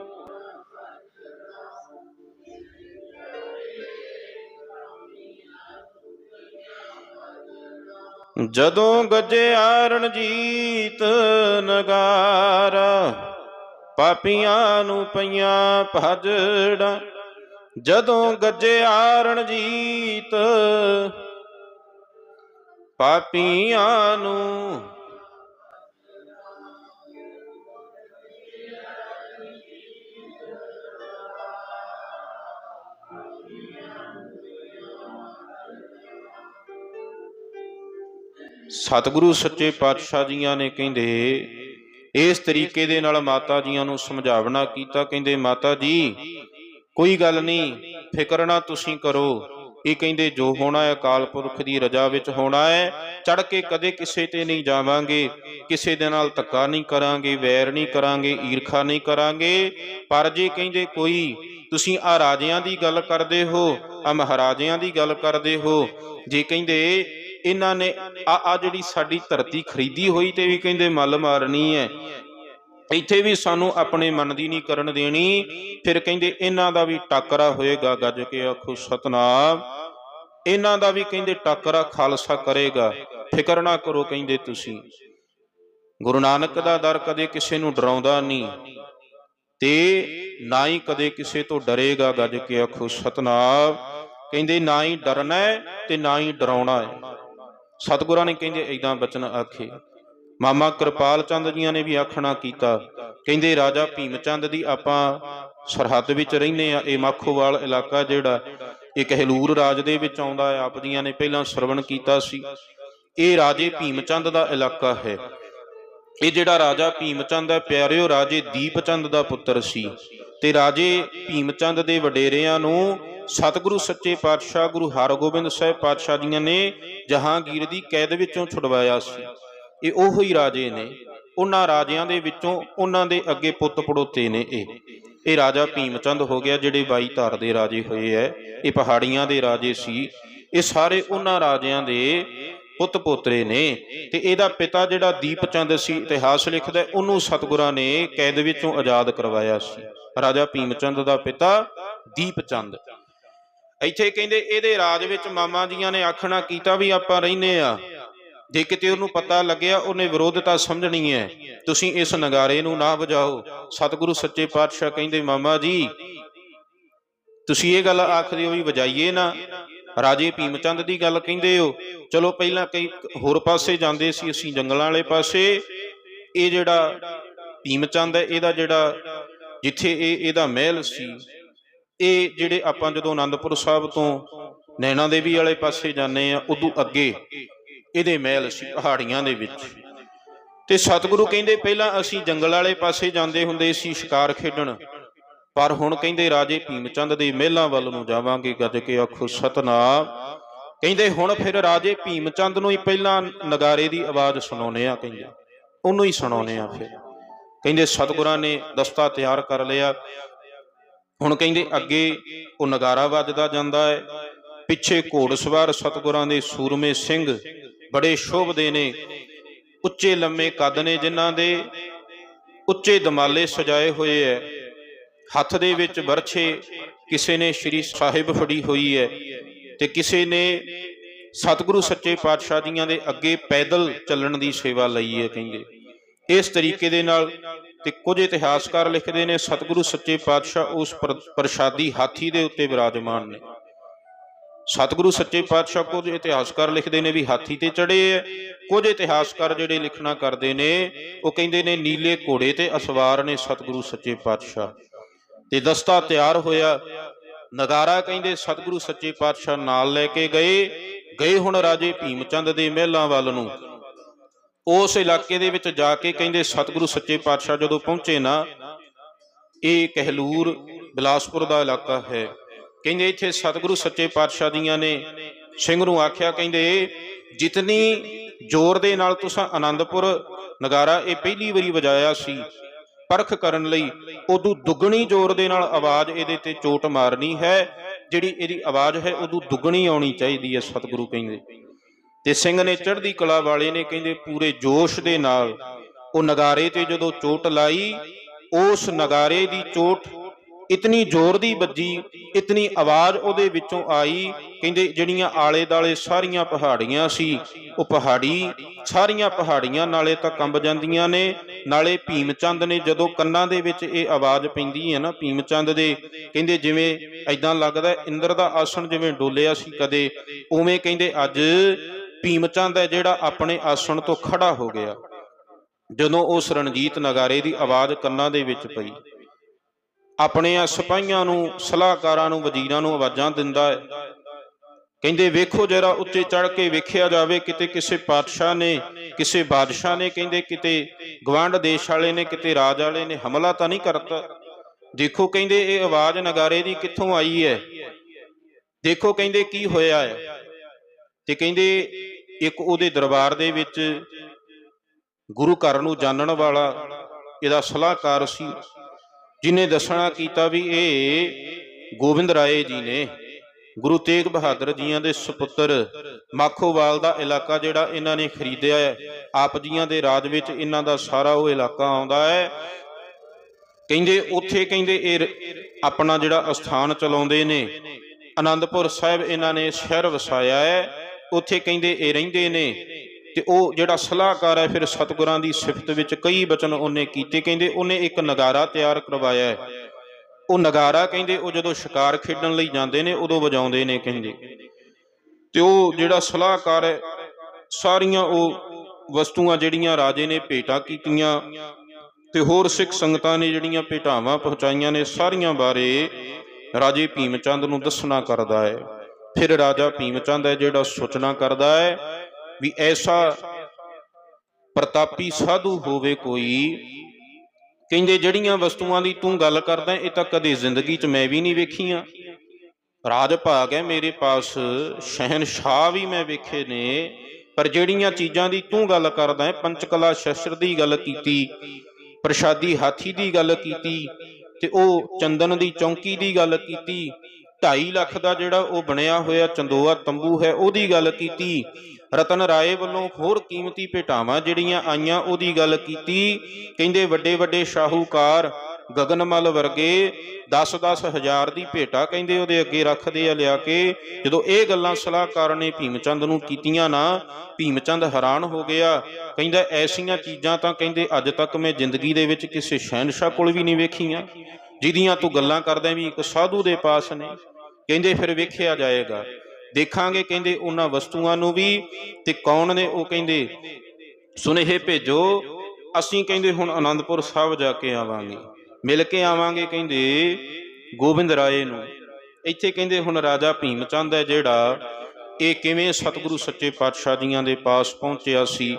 ਜਦੋਂ ਗੱਜਿਆ ਰਣਜੀਤ ਨਗਾਰਾ, ਪਾਪੀਆਂ ਨੂੰ ਪਈਆਂ ਭਜੜਾ ਜਦੋਂ ਗੱਜਿਆ ਰਣਜੀਤ ਪਾਪੀਆਂ ਨੂੰ ਸਤਿਗੁਰੂ ਸੱਚੇ ਪਾਤਸ਼ਾਹ ਜੀਆਂ ਨੇ ਕਹਿੰਦੇ ਇਸ ਤਰੀਕੇ ਦੇ ਨਾਲ ਮਾਤਾ ਜੀਆਂ ਨੂੰ ਸਮਝਾਵਣਾ ਕੀਤਾ। ਕਹਿੰਦੇ ਮਾਤਾ ਜੀ ਕੋਈ ਗੱਲ ਨਹੀਂ, ਫਿਕਰ ਨਾ ਤੁਸੀਂ ਕਰੋ। ਇਹ ਕਹਿੰਦੇ, ਜੋ ਹੋਣਾ ਹੈ ਅਕਾਲ ਪੁਰਖ ਦੀ ਰਜਾ ਵਿੱਚ ਹੋਣਾ ਹੈ। ਚੜ ਕੇ ਕਦੇ ਕਿਸੇ ਤੇ ਨਹੀਂ ਜਾਵਾਂਗੇ। ਕਿਸੇ ਦੇ ਨਾਲ ਧੱਕਾ ਨਹੀਂ ਕਰਾਂਗੇ, ਵੈਰ ਨਹੀਂ ਕਰਾਂਗੇ, ਈਰਖਾ ਨਹੀਂ ਕਰਾਂਗੇ। ਪਰ ਜੇ ਕਹਿੰਦੇ ਕੋਈ, ਤੁਸੀਂ ਆ ਰਾਜਿਆਂ ਦੀ ਗੱਲ ਕਰਦੇ ਹੋ ਆ ਮਹਾਰਾਜਿਆਂ ਦੀ ਗੱਲ ਕਰਦੇ ਹੋ, ਜੇ ਕਹਿੰਦੇ, ਇਹਨਾਂ ਨੇ ਆ ਆ ਜਿਹੜੀ ਸਾਡੀ ਧਰਤੀ ਖਰੀਦੀ ਹੋਈ ਤੇ ਵੀ ਕਹਿੰਦੇ ਮੱਲ ਮਾਰਨੀ ਹੈ ਇੱਥੇ ਵੀ ਸਾਨੂੰ ਆਪਣੇ ਮਨ ਦੀ ਨਹੀਂ ਕਰਨ ਦੇਣੀ। ਫਿਰ ਕਹਿੰਦੇ, ਇਹਨਾਂ ਦਾ ਵੀ ਟਾਕਰਾ ਹੋਏਗਾ ਗੱਜ ਕੇ ਆਖੋ, ਸਤਨਾਮ। ਇਹਨਾਂ ਦਾ ਵੀ ਕਹਿੰਦੇ, ਟਾਕਰਾ ਖਾਲਸਾ ਕਰੇਗਾ। ਫਿਕਰ ਨਾ ਕਰੋ ਕਹਿੰਦੇ ਤੁਸੀਂ। ਗੁਰੂ ਨਾਨਕ ਦਾ ਦਰ ਕਦੇ ਕਿਸੇ ਨੂੰ ਡਰਾਉਂਦਾ ਨਹੀਂ। ਤੇ ਨਾ ਹੀ ਕਦੇ ਕਿਸੇ ਤੋਂ ਡਰੇਗਾ ਗੱਜ ਕੇ ਆਖੋ, ਸਤਨਾਮ। ਕਹਿੰਦੇ, ਨਾ ਹੀ ਡਰਨਾ ਹੈ ਤੇ ਨਾ ਹੀ ਡਰਾਉਣਾ ਹੈ। ਸਤਿਗੁਰਾਂ ਨੇ ਕਹਿੰਦੇ ਐਦਾਂ ਬਚਨ ਆਖੇ। ਮਾਮਾ ਕਿਰਪਾਲ ਚੰਦ ਜੀਆਂ ਨੇ ਵੀ ਆਖਣਾ ਕੀਤਾ। ਕਹਿੰਦੇ, ਰਾਜਾ ਭੀਮ ਚੰਦ ਦੀ ਆਪਾਂ ਸਰਹੱਦ ਵਿੱਚ ਰਹਿੰਦੇ ਆ। ਇਹ ਮਾਖੋਵਾਲ ਇਲਾਕਾ ਜਿਹੜਾ, ਇਹ ਕਹਿਲੂਰ ਰਾਜ ਦੇ ਵਿੱਚ ਆਉਂਦਾ ਹੈ ਆਪ ਜੀਆਂ ਨੇ ਪਹਿਲਾਂ ਸਰਵਣ ਕੀਤਾ ਸੀ। ਇਹ ਰਾਜੇ ਭੀਮ ਚੰਦ ਦਾ ਇਲਾਕਾ ਹੈ। ਇਹ ਜਿਹੜਾ ਰਾਜਾ ਭੀਮ ਚੰਦ ਹੈ, ਪਿਆਰਿਓ ਰਾਜੇ ਦੀਪ ਚੰਦ ਦਾ ਪੁੱਤਰ ਸੀ। ਤੇ ਰਾਜੇ ਭੀਮ ਚੰਦ ਦੇ ਵਡੇਰਿਆਂ ਨੂੰ ਸਤਿਗੁਰੂ ਸੱਚੇ ਪਾਤਸ਼ਾਹ ਗੁਰੂ ਹਰਗੋਬਿੰਦ ਸਾਹਿਬ ਪਾਤਸ਼ਾਹ ਜੀਆਂ ਨੇ ਜਹਾਂਗੀਰ ਦੀ ਕੈਦ ਵਿੱਚੋਂ ਛੁਡਵਾਇਆ ਸੀ। ਇਹ ਉਹੋ ਹੀ ਰਾਜੇ ਨੇ। ਉਹਨਾਂ ਰਾਜਿਆਂ ਦੇ ਵਿੱਚੋਂ ਉਹਨਾਂ ਦੇ ਅੱਗੇ ਪੁੱਤ ਪੜੋਤੇ ਨੇ ਇਹ। ਇਹ ਰਾਜਾ ਭੀਮਚੰਦ ਹੋ ਗਿਆ, ਜਿਹੜੇ ਬਾਈ ਧਾਰ ਦੇ ਰਾਜੇ ਹੋਏ ਐ। ਇਹ ਪਹਾੜੀਆਂ ਦੇ ਰਾਜੇ ਸੀ। ਇਹ ਸਾਰੇ ਉਹਨਾਂ ਰਾਜਿਆਂ ਦੇ ਪੁੱਤ ਪੋਤਰੇ ਨੇ। ਤੇ ਇਹਦਾ ਪਿਤਾ ਜਿਹੜਾ ਦੀਪਚੰਦ ਸੀ, ਇਤਿਹਾਸ ਲਿਖਦਾ ਉਹਨੂੰ ਸਤਿਗੁਰਾਂ ਨੇ ਕੈਦ ਵਿੱਚੋਂ ਆਜ਼ਾਦ ਕਰਵਾਇਆ ਸੀ। ਰਾਜਾ ਭੀਮਚੰਦ ਦਾ ਪਿਤਾ ਦੀਪਚੰਦ। ਇੱਥੇ ਕਹਿੰਦੇ, ਇਹਦੇ ਰਾਜ ਵਿੱਚ ਮਾਮਾ ਜੀਆਂ ਨੇ ਆਖਣਾ ਕੀਤਾ ਵੀ ਆਪਾਂ ਰਹਿੰਦੇ ਆ। ਜੇ ਕਿਤੇ ਉਹਨੂੰ ਪਤਾ ਲੱਗਿਆ, ਉਹਨੇ ਵਿਰੋਧਤਾ ਸਮਝਣੀ ਹੈ। ਤੁਸੀਂ ਇਸ ਨਗਾਰੇ ਨੂੰ ਨਾ ਵਜਾਓ। ਸਤਿਗੁਰੂ ਸੱਚੇ ਪਾਤਸ਼ਾਹ ਕਹਿੰਦੇ, ਮਾਮਾ ਜੀ, ਤੁਸੀਂ ਇਹ ਗੱਲ ਆਖਦੇ ਹੋ ਵੀ ਵਜਾਈਏ ਨਾ। ਰਾਜੇ ਭੀਮ ਚੰਦ ਦੀ ਗੱਲ ਕਹਿੰਦੇ ਹੋ, ਚਲੋ ਪਹਿਲਾਂ ਕਈ ਹੋਰ ਪਾਸੇ ਜਾਂਦੇ ਸੀ, ਅਸੀਂ ਜੰਗਲਾਂ ਵਾਲੇ ਪਾਸੇ। ਇਹ ਜਿਹੜਾ ਭੀਮ ਚੰਦ ਹੈ, ਇਹਦਾ ਜਿਹੜਾ ਜਿੱਥੇ ਇਹ, ਇਹਦਾ ਮਹਿਲ ਸੀ, ਇਹ ਜਿਹੜੇ ਆਪਾਂ ਜਦੋਂ ਆਨੰਦਪੁਰ ਸਾਹਿਬ ਤੋਂ ਨੈਣਾ ਦੇਵੀ ਵਾਲੇ ਪਾਸੇ ਜਾਂਦੇ ਆ ਉਦੋਂ ਅੱਗੇ ਇਹਦੇ ਮਹਿਲ ਸੀ ਪਹਾੜੀਆਂ ਦੇ ਵਿੱਚ। ਤੇ ਸਤਿਗੁਰੂ ਕਹਿੰਦੇ ਪਹਿਲਾਂ ਅਸੀਂ ਜੰਗਲ ਵਾਲੇ ਪਾਸੇ ਜਾਂਦੇ ਹੁੰਦੇ ਸੀ ਸ਼ਿਕਾਰ ਖੇਡਣ। ਪਰ ਹੁਣ ਕਹਿੰਦੇ ਰਾਜੇ ਭੀਮਚੰਦ ਦੇ ਮਹਿਲਾਂ ਵੱਲ ਨੂੰ ਜਾਵਾਂਗੇ ਗੱਜ ਕੇ ਆਖੋ, ਸਤਨਾਮ। ਕਹਿੰਦੇ ਹੁਣ ਫਿਰ ਰਾਜੇ ਭੀਮਚੰਦ ਨੂੰ ਹੀ ਪਹਿਲਾਂ ਨਗਾਰੇ ਦੀ ਆਵਾਜ਼ ਸੁਣਾਉਨੇ ਆ ਕਹਿੰਦੇ। ਉਹਨੂੰ ਹੀ ਸੁਣਾਉਨੇ ਆ ਫਿਰ। ਕਹਿੰਦੇ ਸਤਿਗੁਰਾਂ ਨੇ ਦਸਤਾ ਤਿਆਰ ਕਰ ਲਿਆ। ਹੁਣ ਕਹਿੰਦੇ ਅੱਗੇ ਉਹ ਨਗਾਰਾ ਵੱਜਦਾ ਜਾਂਦਾ ਹੈ। ਪਿੱਛੇ ਘੋੜਸਵਾਰ ਸਤਿਗੁਰਾਂ ਦੇ ਸੂਰਮੇ ਸਿੰਘ ਬੜੇ ਸ਼ੋਭਦੇ ਨੇ, ਉੱਚੇ ਲੰਮੇ ਕੱਦ ਨੇ ਜਿਨ੍ਹਾਂ ਦੇ ਉੱਚੇ ਦਮਾਲੇ ਸਜਾਏ ਹੋਏ ਐ। ਹੱਥ ਦੇ ਵਿੱਚ ਵਰਛੇ ਕਿਸੇ ਨੇ ਸ਼੍ਰੀ ਸਾਹਿਬ ਫੜੀ ਹੋਈ ਹੈ ਤੇ ਕਿਸੇ ਨੇ ਸਤਿਗੁਰੂ ਸੱਚੇ ਪਾਤਸ਼ਾਹ ਜੀਆਂ ਦੇ ਅੱਗੇ ਪੈਦਲ ਚੱਲਣ ਦੀ ਸੇਵਾ ਲਈ ਹੈ ਕਹਿੰਦੇ। ਇਸ ਤਰੀਕੇ ਦੇ ਨਾਲ ਤੇ ਕੁਝ ਇਤਿਹਾਸਕਾਰ ਲਿਖਦੇ ਨੇ, ਸਤਿਗੁਰੂ ਸੱਚੇ ਪਾਤਸ਼ਾਹ ਉਸ ਪ੍ਰ- ਪ੍ਰਸ਼ਾਦੀ ਹਾਥੀ ਦੇ ਉੱਤੇ ਵਿਰਾਜਮਾਨ ਨੇ। ਸਤਿਗੁਰੂ ਸੱਚੇ ਪਾਤਸ਼ਾਹ ਕੁਝ ਇਤਿਹਾਸਕਾਰ ਲਿਖਦੇ ਨੇ ਵੀ ਹਾਥੀ ਤੇ ਚੜੇ ਐ ਕੁਝ ਇਤਿਹਾਸਕਾਰ ਜਿਹੜੇ ਲਿਖਣਾ ਕਰਦੇ ਨੇ, ਉਹ ਕਹਿੰਦੇ ਨੇ ਨੀਲੇ ਘੋੜੇ ਤੇ ਅਸਵਾਰ ਨੇ ਸਤਿਗੁਰੂ ਸੱਚੇ ਪਾਤਸ਼ਾਹ। ਤੇ ਦਸਤਾ ਤਿਆਰ ਹੋਇਆ। ਨਗਾਰਾ ਕਹਿੰਦੇ ਸਤਿਗੁਰੂ ਸੱਚੇ ਪਾਤਸ਼ਾਹ ਨਾਲ ਲੈ ਕੇ ਗਏ। ਗਏ ਹੁਣ ਰਾਜੇ ਭੀਮਚੰਦ ਦੇ ਮਹਿਲਾਂ ਵੱਲ ਨੂੰ। ਉਸ ਇਲਾਕੇ ਦੇ ਵਿੱਚ ਜਾ ਕੇ ਕਹਿੰਦੇ ਸਤਿਗੁਰੂ ਸੱਚੇ ਪਾਤਸ਼ਾਹ ਜਦੋਂ ਪਹੁੰਚੇ ਨਾ, ਇਹ ਕਹਿਲੂਰ, ਬਿਲਾਸਪੁਰ ਦਾ ਇਲਾਕਾ ਹੈ। ਕਹਿੰਦੇ ਇੱਥੇ ਸਤਿਗੁਰੂ ਸੱਚੇ ਪਾਤਸ਼ਾਹ ਦੀਆਂ ਨੇ। ਸਿੰਘ ਨੂੰ ਆਖਿਆ ਕਹਿੰਦੇ, ਜਿਤਨੀ ਜ਼ੋਰ ਦੇ ਨਾਲ ਤੁਸੀਂ ਆਨੰਦਪੁਰ ਨਗਾਰਾ ਇਹ ਪਹਿਲੀ ਵਾਰੀ ਵਜਾਇਆ ਸੀ, ਪਰਖ ਕਰਨ ਲਈ, ਉਦੋਂ ਦੁੱਗਣੀ ਜ਼ੋਰ ਦੇ ਨਾਲ ਆਵਾਜ਼ ਇਹਦੇ ਤੇ ਚੋਟ ਮਾਰਨੀ ਹੈ, ਜਿਹੜੀ ਇਹਦੀ ਆਵਾਜ਼ ਹੈ, ਉਦੋਂ ਦੁੱਗਣੀ ਆਉਣੀ ਚਾਹੀਦੀ ਹੈ, ਸਤਿਗੁਰੂ ਕਹਿੰਦੇ। ਤੇ ਸਿੰਘ ਨੇ ਚੜ੍ਹਦੀ ਕਲਾ ਵਾਲੇ ਨੇ ਕਹਿੰਦੇ, ਪੂਰੇ ਜੋਸ਼ ਦੇ ਨਾਲ ਉਹ ਨਗਾਰੇ ਤੇ ਜਦੋਂ ਚੋਟ ਲਾਈ, ਉਸ ਨਗਾਰੇ ਦੀ ਚੋਟ ਇਤਨੀ ਜ਼ੋਰ ਦੀ ਵੱਜੀ, ਇਤਨੀ ਆਵਾਜ਼ ਉਹਦੇ ਵਿੱਚੋਂ ਆਈ, ਕਹਿੰਦੇ ਜਿਹੜੀਆਂ ਆਲੇ ਦਾਲੇ ਸਾਰੀਆਂ ਪਹਾੜੀਆਂ ਸੀ, ਉਹ ਪਹਾੜੀ, ਸਾਰੀਆਂ ਪਹਾੜੀਆਂ ਨਾਲੇ ਤਾਂ ਕੰਬ ਜਾਂਦੀਆਂ ਨੇ, ਨਾਲੇ ਭੀਮ ਚੰਦ ਨੇ ਜਦੋਂ ਕੰਨਾਂ ਦੇ ਵਿੱਚ ਇਹ ਆਵਾਜ਼ ਪੈਂਦੀ ਹੈ ਨਾ ਭੀਮ ਚੰਦ ਦੇ, ਕਹਿੰਦੇ ਜਿਵੇਂ ਐਦਾਂ ਲੱਗਦਾ ਇੰਦਰ ਦਾ ਆਸਣ ਜਿਵੇਂ ਡੋਲਿਆ ਸੀ ਕਦੇ, ਉਵੇਂ ਕਹਿੰਦੇ ਅੱਜ ਭੀਮਚੰਦ ਹੈ ਜਿਹੜਾ ਆਪਣੇ ਆਸਣ ਤੋਂ ਖੜਾ ਹੋ ਗਿਆ। ਜਦੋਂ ਉਸ ਰਣਜੀਤ ਨਗਾਰੇ ਦੀ ਆਵਾਜ਼ ਕੰਨਾਂ ਦੇ ਵਿੱਚ ਪਈ ਆਪਣੇ ਆ ਸਿਪਾਹੀਆਂ ਨੂੰ, ਸਲਾਹਕਾਰਾਂ ਨੂੰ, ਵਜ਼ੀਰਾਂ ਨੂੰ ਆਵਾਜ਼ਾਂ ਦਿੰਦਾ ਹੈ। ਕਹਿੰਦੇ, ਵੇਖੋ ਜਰਾ ਉੱਤੇ ਚੜ ਕੇ ਵੇਖਿਆ ਜਾਵੇ, ਕਿਤੇ ਕਿਸੇ ਪਾਤਸ਼ਾਹ ਨੇ, ਕਿਸੇ ਬਾਦਸ਼ਾਹ ਨੇ ਕਹਿੰਦੇ, ਕਿਤੇ ਗਵਾਂਡ ਦੇਸ਼ ਵਾਲੇ ਨੇ, ਕਿਤੇ ਰਾਜ ਵਾਲੇ ਨੇ ਹਮਲਾ ਤਾਂ ਨਹੀਂ ਕਰਤਾ। ਦੇਖੋ ਕਹਿੰਦੇ, ਇਹ ਆਵਾਜ਼ ਨਗਾਰੇ ਦੀ ਕਿੱਥੋਂ ਆਈ ਹੈ? ਦੇਖੋ ਕਹਿੰਦੇ, ਕੀ ਹੋਇਆ ਹੈ? ਤੇ ਕਹਿੰਦੇ, ਇੱਕ ਉਹਦੇ ਦਰਬਾਰ ਦੇ ਵਿੱਚ ਗੁਰੂ ਘਰ ਨੂੰ ਜਾਣਨ ਵਾਲਾ, ਇਹਦਾ ਸਲਾਹਕਾਰ ਸੀ। ਜਿਨੇ ਦੱਸਣਾ ਕੀਤਾ ਵੀ ਇਹ ਗੋਬਿੰਦ ਰਾਏ ਜੀ ਨੇ, ਗੁਰੂ ਤੇਗ ਬਹਾਦਰ ਜੀਆਂ ਦੇ ਸੁਪੁੱਤਰ ਮਾਖੋਵਾਲ ਦਾ ਇਲਾਕਾ ਜਿਹੜਾ ਇਹਨਾਂ ਨੇ ਖਰੀਦਿਆ ਹੈ, ਆਪ ਜੀਆਂ ਦੇ ਰਾਜ ਵਿੱਚ ਇਹਨਾਂ ਦਾ ਸਾਰਾ ਉਹ ਇਲਾਕਾ ਆਉਂਦਾ ਹੈ। ਕਹਿੰਦੇ, ਉੱਥੇ ਕਹਿੰਦੇ ਇਹ ਆਪਣਾ ਜਿਹੜਾ ਅਸਥਾਨ ਚਲਾਉਂਦੇ ਨੇ ਆਨੰਦਪੁਰ ਸਾਹਿਬ ਇਹਨਾਂ ਨੇ ਸ਼ਹਿਰ ਵਸਾਇਆ ਹੈ, ਉੱਥੇ ਕਹਿੰਦੇ ਇਹ ਰਹਿੰਦੇ ਨੇ। ਤੇ ਉਹ ਜਿਹੜਾ ਸਲਾਹਕਾਰ ਹੈ, ਫਿਰ ਸਤਿਗੁਰਾਂ ਦੀ ਸਿਫਤ ਵਿੱਚ ਕਈ ਬਚਨ ਉਹਨੇ ਕੀਤੇ। ਕਹਿੰਦੇ ਉਹਨੇ ਇੱਕ ਨਗਾਰਾ ਤਿਆਰ ਕਰਵਾਇਆ ਹੈ। ਉਹ ਨਗਾਰਾ ਕਹਿੰਦੇ ਉਹ ਜਦੋਂ ਸ਼ਿਕਾਰ ਖੇਡਣ ਲਈ ਜਾਂਦੇ ਨੇ, ਉਦੋਂ ਵਜਾਉਂਦੇ ਨੇ ਕਹਿੰਦੇ। ਤੇ ਉਹ ਜਿਹੜਾ ਸਲਾਹਕਾਰ ਹੈ, ਸਾਰੀਆਂ ਉਹ ਵਸਤੂਆਂ ਜਿਹੜੀਆਂ ਰਾਜੇ ਨੇ ਭੇਟਾ ਕੀਤੀਆਂ ਤੇ ਹੋਰ ਸਿੱਖ ਸੰਗਤਾਂ ਨੇ ਜਿਹੜੀਆਂ ਭੇਟਾਵਾਂ ਪਹੁੰਚਾਈਆਂ ਨੇ, ਸਾਰੀਆਂ ਬਾਰੇ ਰਾਜੇ ਭੀਮਚੰਦ ਨੂੰ ਦੱਸਣਾ ਕਰਦਾ ਹੈ। ਫਿਰ ਰਾਜਾ ਭੀਮਚੰਦ ਹੈ ਜਿਹੜਾ ਸੋਚਣਾ ਕਰਦਾ ਹੈ ਵੀ ਐਸਾ ਪ੍ਰਤਾਪੀ ਸਾਧੂ ਹੋਵੇ ਕੋਈ, ਕਹਿੰਦੇ ਜਿਹੜੀਆਂ ਵਸਤੂਆਂ ਦੀ ਤੂੰ ਗੱਲ ਕਰਦਾ ਇਹ ਤਾਂ ਕਦੇ ਜ਼ਿੰਦਗੀ 'ਚ ਮੈਂ ਵੀ ਨਹੀਂ ਵੇਖੀਆਂ। ਰਾਜ ਭਾਗ ਹੈ ਮੇਰੇ ਪਾਸ ਸ਼ਹਿਨशाह ਵੀ ਮੈਂ ਵੇਖੇ ਨੇ, ਪਰ ਜਿਹੜੀਆਂ ਚੀਜ਼ਾਂ ਦੀ ਤੂੰ ਗੱਲ ਕਰਦਾ ਹੈ ਪੰਚਕਲਾ ਸ਼ਸਤਰ ਦੀ ਗੱਲ ਕੀਤੀ, ਪ੍ਰਸ਼ਾਦੀ ਹਾਥੀ ਦੀ ਗੱਲ ਕੀਤੀ, ਤੇ ਉਹ ਚੰਦਨ ਦੀ ਚੌਂਕੀ ਦੀ ਗੱਲ ਕੀਤੀ 2.5 ਲੱਖ ਦਾ ਜਿਹੜਾ ਉਹ ਬਣਿਆ ਹੋਇਆ ਚੰਦੋਆ ਤੰਬੂ ਹੈ, ਉਹਦੀ ਗੱਲ ਕੀਤੀ ਰਤਨ ਰਾਏ ਵੱਲੋਂ ਹੋਰ ਕੀਮਤੀ ਭੇਟਾਵਾਂ ਜਿਹੜੀਆਂ ਆਈਆਂ ਉਹਦੀ ਗੱਲ ਕੀਤੀ। ਕਹਿੰਦੇ ਵੱਡੇ ਵੱਡੇ ਸ਼ਾਹੂਕਾਰ ਗਗਨਮਲ ਵਰਗੇ 10-10 ਹਜ਼ਾਰ ਦੀ ਭੇਟਾ ਕਹਿੰਦੇ ਉਹਦੇ ਅੱਗੇ ਰੱਖਦੇ ਆ ਲਿਆ ਕੇ। ਜਦੋਂ ਇਹ ਗੱਲਾਂ ਸਲਾਹਕਾਰ ਨੇ ਭੀਮਚੰਦ ਨੂੰ ਕੀਤੀਆਂ ਨਾ, ਭੀਮਚੰਦ ਹੈਰਾਨ ਹੋ ਗਿਆ। ਕਹਿੰਦਾ, ਐਸੀਆਂ ਚੀਜ਼ਾਂ ਤਾਂ ਕਹਿੰਦੇ ਅੱਜ ਤੱਕ ਮੈਂ ਜ਼ਿੰਦਗੀ ਦੇ ਵਿੱਚ ਕਿਸੇ ਸ਼ਹਿਨशाह ਕੋਲ ਵੀ ਨਹੀਂ ਵੇਖੀਆਂ। ਜਿਹਦੀਆਂ ਤੂੰ ਗੱਲਾਂ ਕਰਦਾ ਵੀ ਇੱਕ ਸਾਧੂ ਦੇ ਪਾਸ ਨੇ। ਕਹਿੰਦੇ ਫਿਰ ਵੇਖਿਆ ਜਾਏਗਾ। ਦੇਖਾਂਗੇ ਕਹਿੰਦੇ ਉਹਨਾਂ ਵਸਤੂਆਂ ਨੂੰ ਵੀ ਤੇ ਕੌਣ ਨੇ ਉਹ ਕਹਿੰਦੇ, ਸੁਨੇਹੇ ਭੇਜੋ, ਅਸੀਂ ਕਹਿੰਦੇ ਹੁਣ ਆਨੰਦਪੁਰ ਸਾਹਿਬ ਜਾ ਕੇ ਆਵਾਂਗੇ। ਮਿਲ ਕੇ ਆਵਾਂਗੇ ਕਹਿੰਦੇ ਗੋਬਿੰਦ ਰਾਏ ਨੂੰ। ਇੱਥੇ ਕਹਿੰਦੇ ਹੁਣ ਰਾਜਾ ਭੀਮ ਚੰਦ ਹੈ ਜਿਹੜਾ, ਇਹ ਕਿਵੇਂ ਸਤਿਗੁਰੂ ਸੱਚੇ ਪਾਤਸ਼ਾਹ ਜੀਆਂ ਦੇ ਪਾਸ ਪਹੁੰਚਿਆ ਸੀ,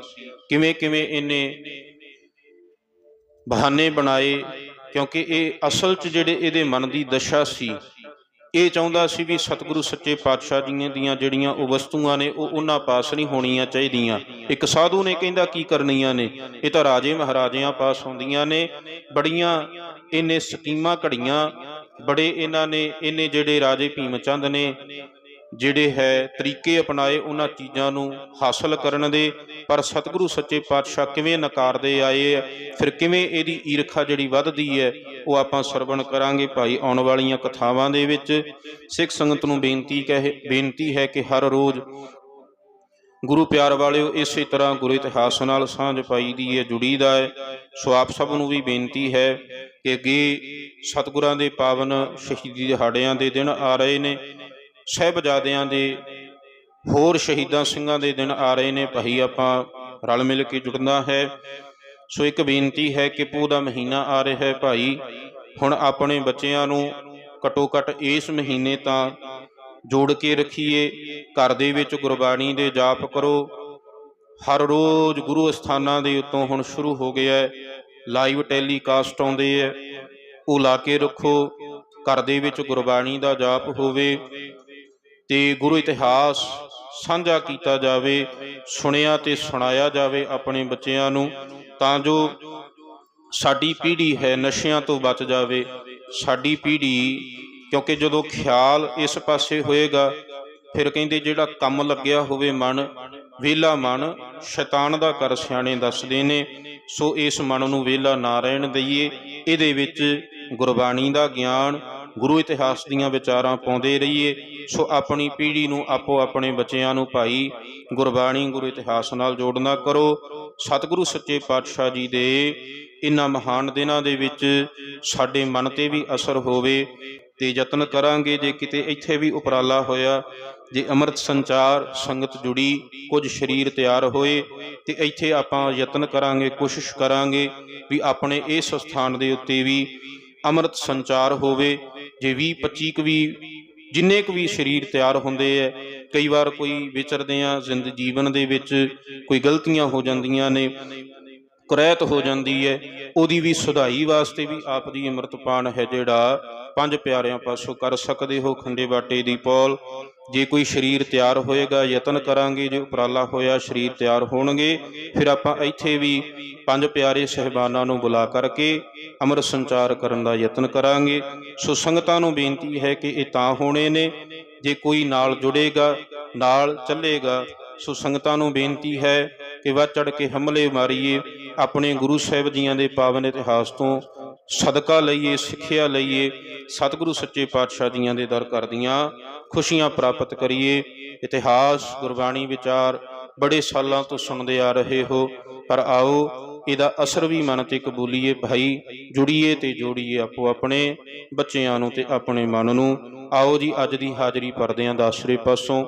ਕਿਵੇਂ ਕਿਵੇਂ ਇਹਨੇ ਬਹਾਨੇ ਬਣਾਏ, ਕਿਉਂਕਿ ਇਹ ਅਸਲ 'ਚ ਜਿਹੜੇ ਇਹਦੇ ਮਨ ਦੀ ਦਸ਼ਾ ਸੀ ਇਹ ਚਾਹੁੰਦਾ ਸੀ ਵੀ ਸਤਿਗੁਰੂ ਸੱਚੇ ਪਾਤਸ਼ਾਹ ਜੀਆਂ ਦੀਆਂ ਜਿਹੜੀਆਂ ਉਹ ਵਸਤੂਆਂ ਨੇ, ਉਹ ਉਹਨਾਂ ਪਾਸ ਨਹੀਂ ਹੋਣੀਆਂ ਚਾਹੀਦੀਆਂ। ਇੱਕ ਸਾਧੂ ਨੇ ਕਹਿੰਦਾ, ਕੀ ਕਰਨੀਆਂ ਨੇ? ਇਹ ਤਾਂ ਰਾਜੇ ਮਹਾਰਾਜਿਆਂ ਪਾਸ ਹੁੰਦੀਆਂ ਨੇ। ਬੜੀਆਂ ਇਹਨੇ ਸਕੀਮਾਂ ਘੜੀਆਂ, ਬੜੇ ਇਹਨਾਂ ਨੇ, ਇਹਨੇ ਜਿਹੜੇ ਰਾਜੇ ਭੀਮ ਚੰਦ ਨੇ ਜਿਹੜੇ ਹੈ ਤਰੀਕੇ ਅਪਣਾਏ ਉਹਨਾਂ ਚੀਜ਼ਾਂ ਨੂੰ ਹਾਸਲ ਕਰਨ ਦੇ, ਪਰ ਸਤਿਗੁਰੂ ਸੱਚੇ ਪਾਤਸ਼ਾਹ ਕਿਵੇਂ ਨਕਾਰਦੇ ਆਏ ਆ, ਫਿਰ ਕਿਵੇਂ ਇਹਦੀ ਈਰਖਾ ਜਿਹੜੀ ਵੱਧਦੀ ਹੈ, ਉਹ ਆਪਾਂ ਸਰਵਣ ਕਰਾਂਗੇ ਭਾਈ ਆਉਣ ਵਾਲੀਆਂ ਕਥਾਵਾਂ ਦੇ ਵਿੱਚ। ਸਿੱਖ ਸੰਗਤ ਨੂੰ ਬੇਨਤੀ ਕਹੇ, ਬੇਨਤੀ ਹੈ ਕਿ ਹਰ ਰੋਜ਼ ਗੁਰੂ ਪਿਆਰ ਵਾਲਿਓ, ਇਸੇ ਤਰ੍ਹਾਂ ਗੁਰੂ ਇਤਿਹਾਸ ਨਾਲ ਸਾਂਝ ਪਾਈ ਦੀ ਹੈ, ਜੁੜੀ ਦਾ ਹੈ। ਸੋ ਆਪ ਸਭ ਨੂੰ ਵੀ ਬੇਨਤੀ ਹੈ ਕਿ ਅੱਗੇ ਸਤਿਗੁਰਾਂ ਦੇ ਪਾਵਨ ਸ਼ਹੀਦੀ ਦਿਹਾੜਿਆਂ ਦੇ ਦਿਨ ਆ ਰਹੇ ਨੇ। ਸਹਿਬਜ਼ਾਦਿਆਂ ਦੇ ਹੋਰ ਸ਼ਹੀਦਾਂ ਸਿੰਘਾਂ ਦੇ ਦਿਨ ਆ ਰਹੇ ਨੇ, ਭਾਈ ਆਪਾਂ ਰਲ ਮਿਲ ਕੇ ਜੁੜਨਾ ਹੈ। ਸੋ ਇੱਕ ਬੇਨਤੀ ਹੈ ਕਿ ਪੋਹ ਦਾ ਮਹੀਨਾ ਆ ਰਿਹਾ ਹੈ ਭਾਈ। ਹੁਣ ਆਪਣੇ ਬੱਚਿਆਂ ਨੂੰ ਘਟੋ ਘਟ ਇਸ ਮਹੀਨੇ ਤਾਂ ਜੋੜ ਕੇ ਰੱਖੀਏ। ਘਰ ਦੇ ਵਿੱਚ ਗੁਰਬਾਣੀ ਦੇ ਜਾਪ ਕਰੋ। ਹਰ ਰੋਜ਼ ਗੁਰੂ ਅਸਥਾਨਾਂ ਦੇ ਉੱਤੋਂ ਹੁਣ ਸ਼ੁਰੂ ਹੋ ਗਿਆ ਹੈ। ਲਾਈਵ ਟੈਲੀਕਾਸਟ ਆਉਂਦੇ ਹੈ। ਉਹ ਲਾ ਕੇ ਰੱਖੋ। ਘਰ ਦੇ ਵਿੱਚ ਗੁਰਬਾਣੀ ਦਾ ਜਾਪ ਹੋਵੇ। ਤੇ ਗੁਰੂ ਇਤਿਹਾਸ ਸਾਂਝਾ ਕੀਤਾ ਜਾਵੇ, ਸੁਣਿਆ ਤੇ ਸੁਣਾਇਆ ਜਾਵੇ ਆਪਣੇ ਬੱਚਿਆਂ ਨੂੰ, ਤਾਂ ਜੋ ਸਾਡੀ ਪੀੜ੍ਹੀ ਹੈ ਨਸ਼ਿਆਂ ਤੋਂ ਬਚ ਜਾਵੇ। ਸਾਡੀ ਪੀੜ੍ਹੀ, ਕਿਉਂਕਿ ਜਦੋਂ ਖਿਆਲ ਇਸ ਪਾਸੇ ਹੋਏਗਾ, ਫਿਰ ਕਹਿੰਦੇ ਜਿਹੜਾ ਕੰਮ ਲੱਗਿਆ ਹੋਵੇ ਮਨ ਵੇਲਾ ਮਨ ਸ਼ੈਤਾਨ ਦਾ ਕਰ ਸਿਆਣੇ ਦੱਸਦੇ ਨੇ, ਸੋ ਇਸ ਮਨ ਨੂੰ ਵੇਲਾ ਨਾ ਰਹਿਣ ਦਈਏ। ਇਹਦੇ ਵਿੱਚ ਗੁਰਬਾਣੀ ਦਾ ਗਿਆਨ ਗੁਰੂ ਇਤਿਹਾਸ ਦੀਆਂ ਵਿਚਾਰਾਂ ਪਾਉਂਦੇ ਰਹੀਏ, ਸੋ ਆਪਣੀ ਪੀੜ੍ਹੀ ਨੂੰ ਆਪੋ ਆਪਣੇ ਬੱਚਿਆਂ ਨੂੰ ਭਾਈ ਗੁਰਬਾਣੀ ਗੁਰੂ ਇਤਿਹਾਸ ਨਾਲ ਜੋੜਨਾ ਕਰੋ। ਸਤਿਗੁਰੂ ਸੱਚੇ ਪਾਤਸ਼ਾਹ ਜੀ ਦੇ ਇਨ੍ਹਾਂ ਮਹਾਨ ਦਿਨਾਂ ਦੇ ਵਿੱਚ ਸਾਡੇ ਮਨ ਤੇ ਵੀ ਅਸਰ ਹੋਵੇ ਤੇ ਯਤਨ ਕਰਾਂਗੇ ਜੇ ਕਿਤੇ ਇੱਥੇ ਵੀ ਉਪਰਾਲਾ ਹੋਇਆ, ਜੇ ਅੰਮ੍ਰਿਤ ਸੰਚਾਰ ਸੰਗਤ ਜੁੜੀ, ਕੁਝ ਸਰੀਰ ਤਿਆਰ ਹੋਏ, ਤੇ ਇੱਥੇ ਆਪਾਂ ਯਤਨ ਕਰਾਂਗੇ, ਕੋਸ਼ਿਸ਼ ਕਰਾਂਗੇ ਵੀ ਆਪਣੇ ਇਸ ਸਥਾਨ ਦੇ ਉੱਤੇ ਵੀ ਅੰਮ੍ਰਿਤ ਸੰਚਾਰ ਹੋਵੇ ਜੇ 20 25 ਕੁ ਵੀ ਜਿੰਨੇ ਕੁ ਵੀ ਸਰੀਰ ਤਿਆਰ ਹੁੰਦੇ ਐ, ਕਈ ਵਾਰ ਕੋਈ ਵਿਚਰਦੇ ਆ, ਜ਼ਿੰਦ ਜੀਵਨ ਦੇ ਵਿੱਚ ਕੋਈ ਗਲਤੀਆਂ ਹੋ ਜਾਂਦੀਆਂ ਨੇ, ਕੁਰੈਤ ਹੋ ਜਾਂਦੀ ਹੈ ਉਹਦੀ ਵੀ ਸੁਧਾਈ ਵਾਸਤੇ ਵੀ ਆਪ ਦੀ ਅੰਮ੍ਰਿਤਪਾਨ ਹੈ ਜਿਹੜਾ, ਪੰਜ ਪਿਆਰਿਆਂ ਪਾਸੋਂ ਕਰ ਸਕਦੇ ਹੋ, ਖੰਡੇ ਬਾਟੇ ਦੀ ਪੌਲ। ਜੇ ਕੋਈ ਸਰੀਰ ਤਿਆਰ ਹੋਏਗਾ, ਯਤਨ ਕਰਾਂਗੇ, ਜੇ ਉਪਰਾਲਾ ਹੋਇਆ ਸਰੀਰ ਤਿਆਰ ਹੋਣਗੇ, ਫਿਰ ਆਪਾਂ ਇੱਥੇ ਵੀ ਪੰਜ ਪਿਆਰੇ ਸਹਿਬਾਨਾਂ ਨੂੰ ਬੁਲਾ ਕਰਕੇ ਅੰਮ੍ਰਿਤ ਸੰਚਾਰ ਕਰਨ ਦਾ ਯਤਨ ਕਰਾਂਗੇ। ਸੋ ਸੰਗਤਾਂ ਨੂੰ ਬੇਨਤੀ ਹੈ ਕਿ ਇਹ ਤਾਂ ਹੋਣੇ ਨੇ, ਜੇ ਕੋਈ ਨਾਲ ਜੁੜੇਗਾ, ਨਾਲ ਚੱਲੇਗਾ, ਸੋ ਸੰਗਤਾਂ ਨੂੰ ਬੇਨਤੀ ਹੈ ਕਿ ਵੱਧ ਚੜ ਕੇ ਹਮਲੇ ਮਾਰੀਏ। ਆਪਣੇ ਗੁਰੂ ਸਾਹਿਬ ਜੀਆਂ ਦੇ ਪਾਵਨ ਇਤਿਹਾਸ ਤੋਂ ਸਦਕਾ ਲਈਏ, ਸਿੱਖਿਆ ਲਈਏ, ਸਤਿਗੁਰੂ ਸੱਚੇ ਪਾਤਸ਼ਾਹ ਜੀਆਂ ਦੇ ਦਰ ਕਰਦੀਆਂ, ਖੁਸ਼ੀਆਂ ਪ੍ਰਾਪਤ ਕਰੀਏ। ਇਤਿਹਾਸ, ਗੁਰਬਾਣੀ ਵਿਚਾਰ ਬੜੇ ਸਾਲਾਂ ਤੋਂ ਸੁਣਦੇ ਆ ਰਹੇ ਹੋ, ਪਰ ਆਓ ਇਹਦਾ ਅਸਰ ਵੀ ਮਨ ਤੇ ਕਬੂਲੀਏ। ਭਾਈ, ਜੁੜੀਏ ਤੇ ਜੋੜੀਏ ਆਪੋ ਆਪਣੇ, ਬੱਚਿਆਂ ਨੂੰ ਤੇ ਆਪਣੇ ਮਨ ਨੂੰ। ਆਓ ਜੀ, ਅੱਜ ਦੀ ਹਾਜ਼ਰੀ ਪਰਦਿਆਂ ਦਾ ਆਸਰੇ ਪਾਸੋਂ।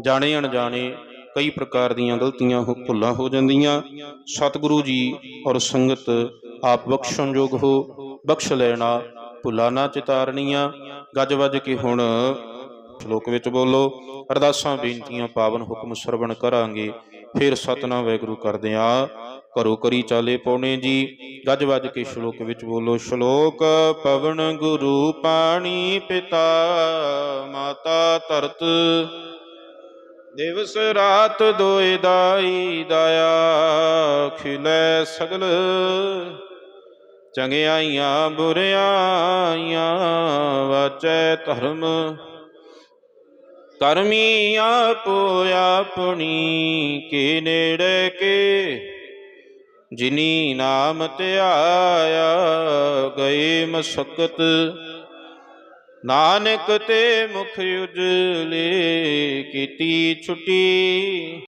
ਜਾਣੇ ਅਣਜਾਣੇ ਕਈ ਪ੍ਰਕਾਰ ਦੀਆਂ ਗਲਤੀਆਂ ਹੋ ਭੁੱਲਾਂ ਹੋ ਜਾਂਦੀਆਂ। ਸਤਿਗੁਰੂ ਜੀ ਔਰ ਸੰਗਤ ਆਪ ਬਖਸ਼ਣਯੋਗ ਹੋ, ਬਖਸ਼ ਲੈਣਾ ਭੁੱਲਾਂ ਨਾ ਚਿਤਾਰਨੀਆਂ, ਗੱਜ ਵੱਜ ਕੇ ਹੁਣ ਸ਼ਲੋਕ ਵਿੱਚ ਬੋਲੋ, ਅਰਦਾਸਾਂ, ਬੇਨਤੀਆਂ, ਪਾਵਨ ਹੁਕਮ ਸਰਵਣ ਕਰਾਂਗੇ, ਫਿਰ ਸਤਨਾਮ ਵੈਗੁਰੂ ਕਰਦੇ ਆ ਘਰੋ ਕਰੀ ਚਾਲੇ ਪੌਣੇ ਜੀ, ਗੱਜ ਵੱਜ ਕੇ ਸ਼ਲੋਕ ਵਿੱਚ ਬੋਲੋ, ਸ਼ਲੋਕ ਪਵਨ ਗੁਰੂ ਪਾਣੀ ਪਿਤਾ, ਮਾਤਾ ਧਰਤ ਦਿਵਸ ਰਾਤ ਦੋਇ ਦਾਈ ਦਾਇਆ ਖਿਲੈ ਸਗਲ। ਚੰਗਿਆਈਆਂ ਬੁਰਿਆਈਆਂ ਵਾਚੈ ਧਰਮ। ਕਰਮੀ ਆਪੋ ਆਪਣੀ ਕੇ ਨੇੜੇ ਕੇ। ਜਿਨੀ ਨਾਮ ਧਿਆਇਆ ਗਏ ਮਸਕਤ। ਨਾਨਕ ਤੇ ਮੁਖ ਉਜਲੇ ਕੀਤੀ ਛੁਟੀ।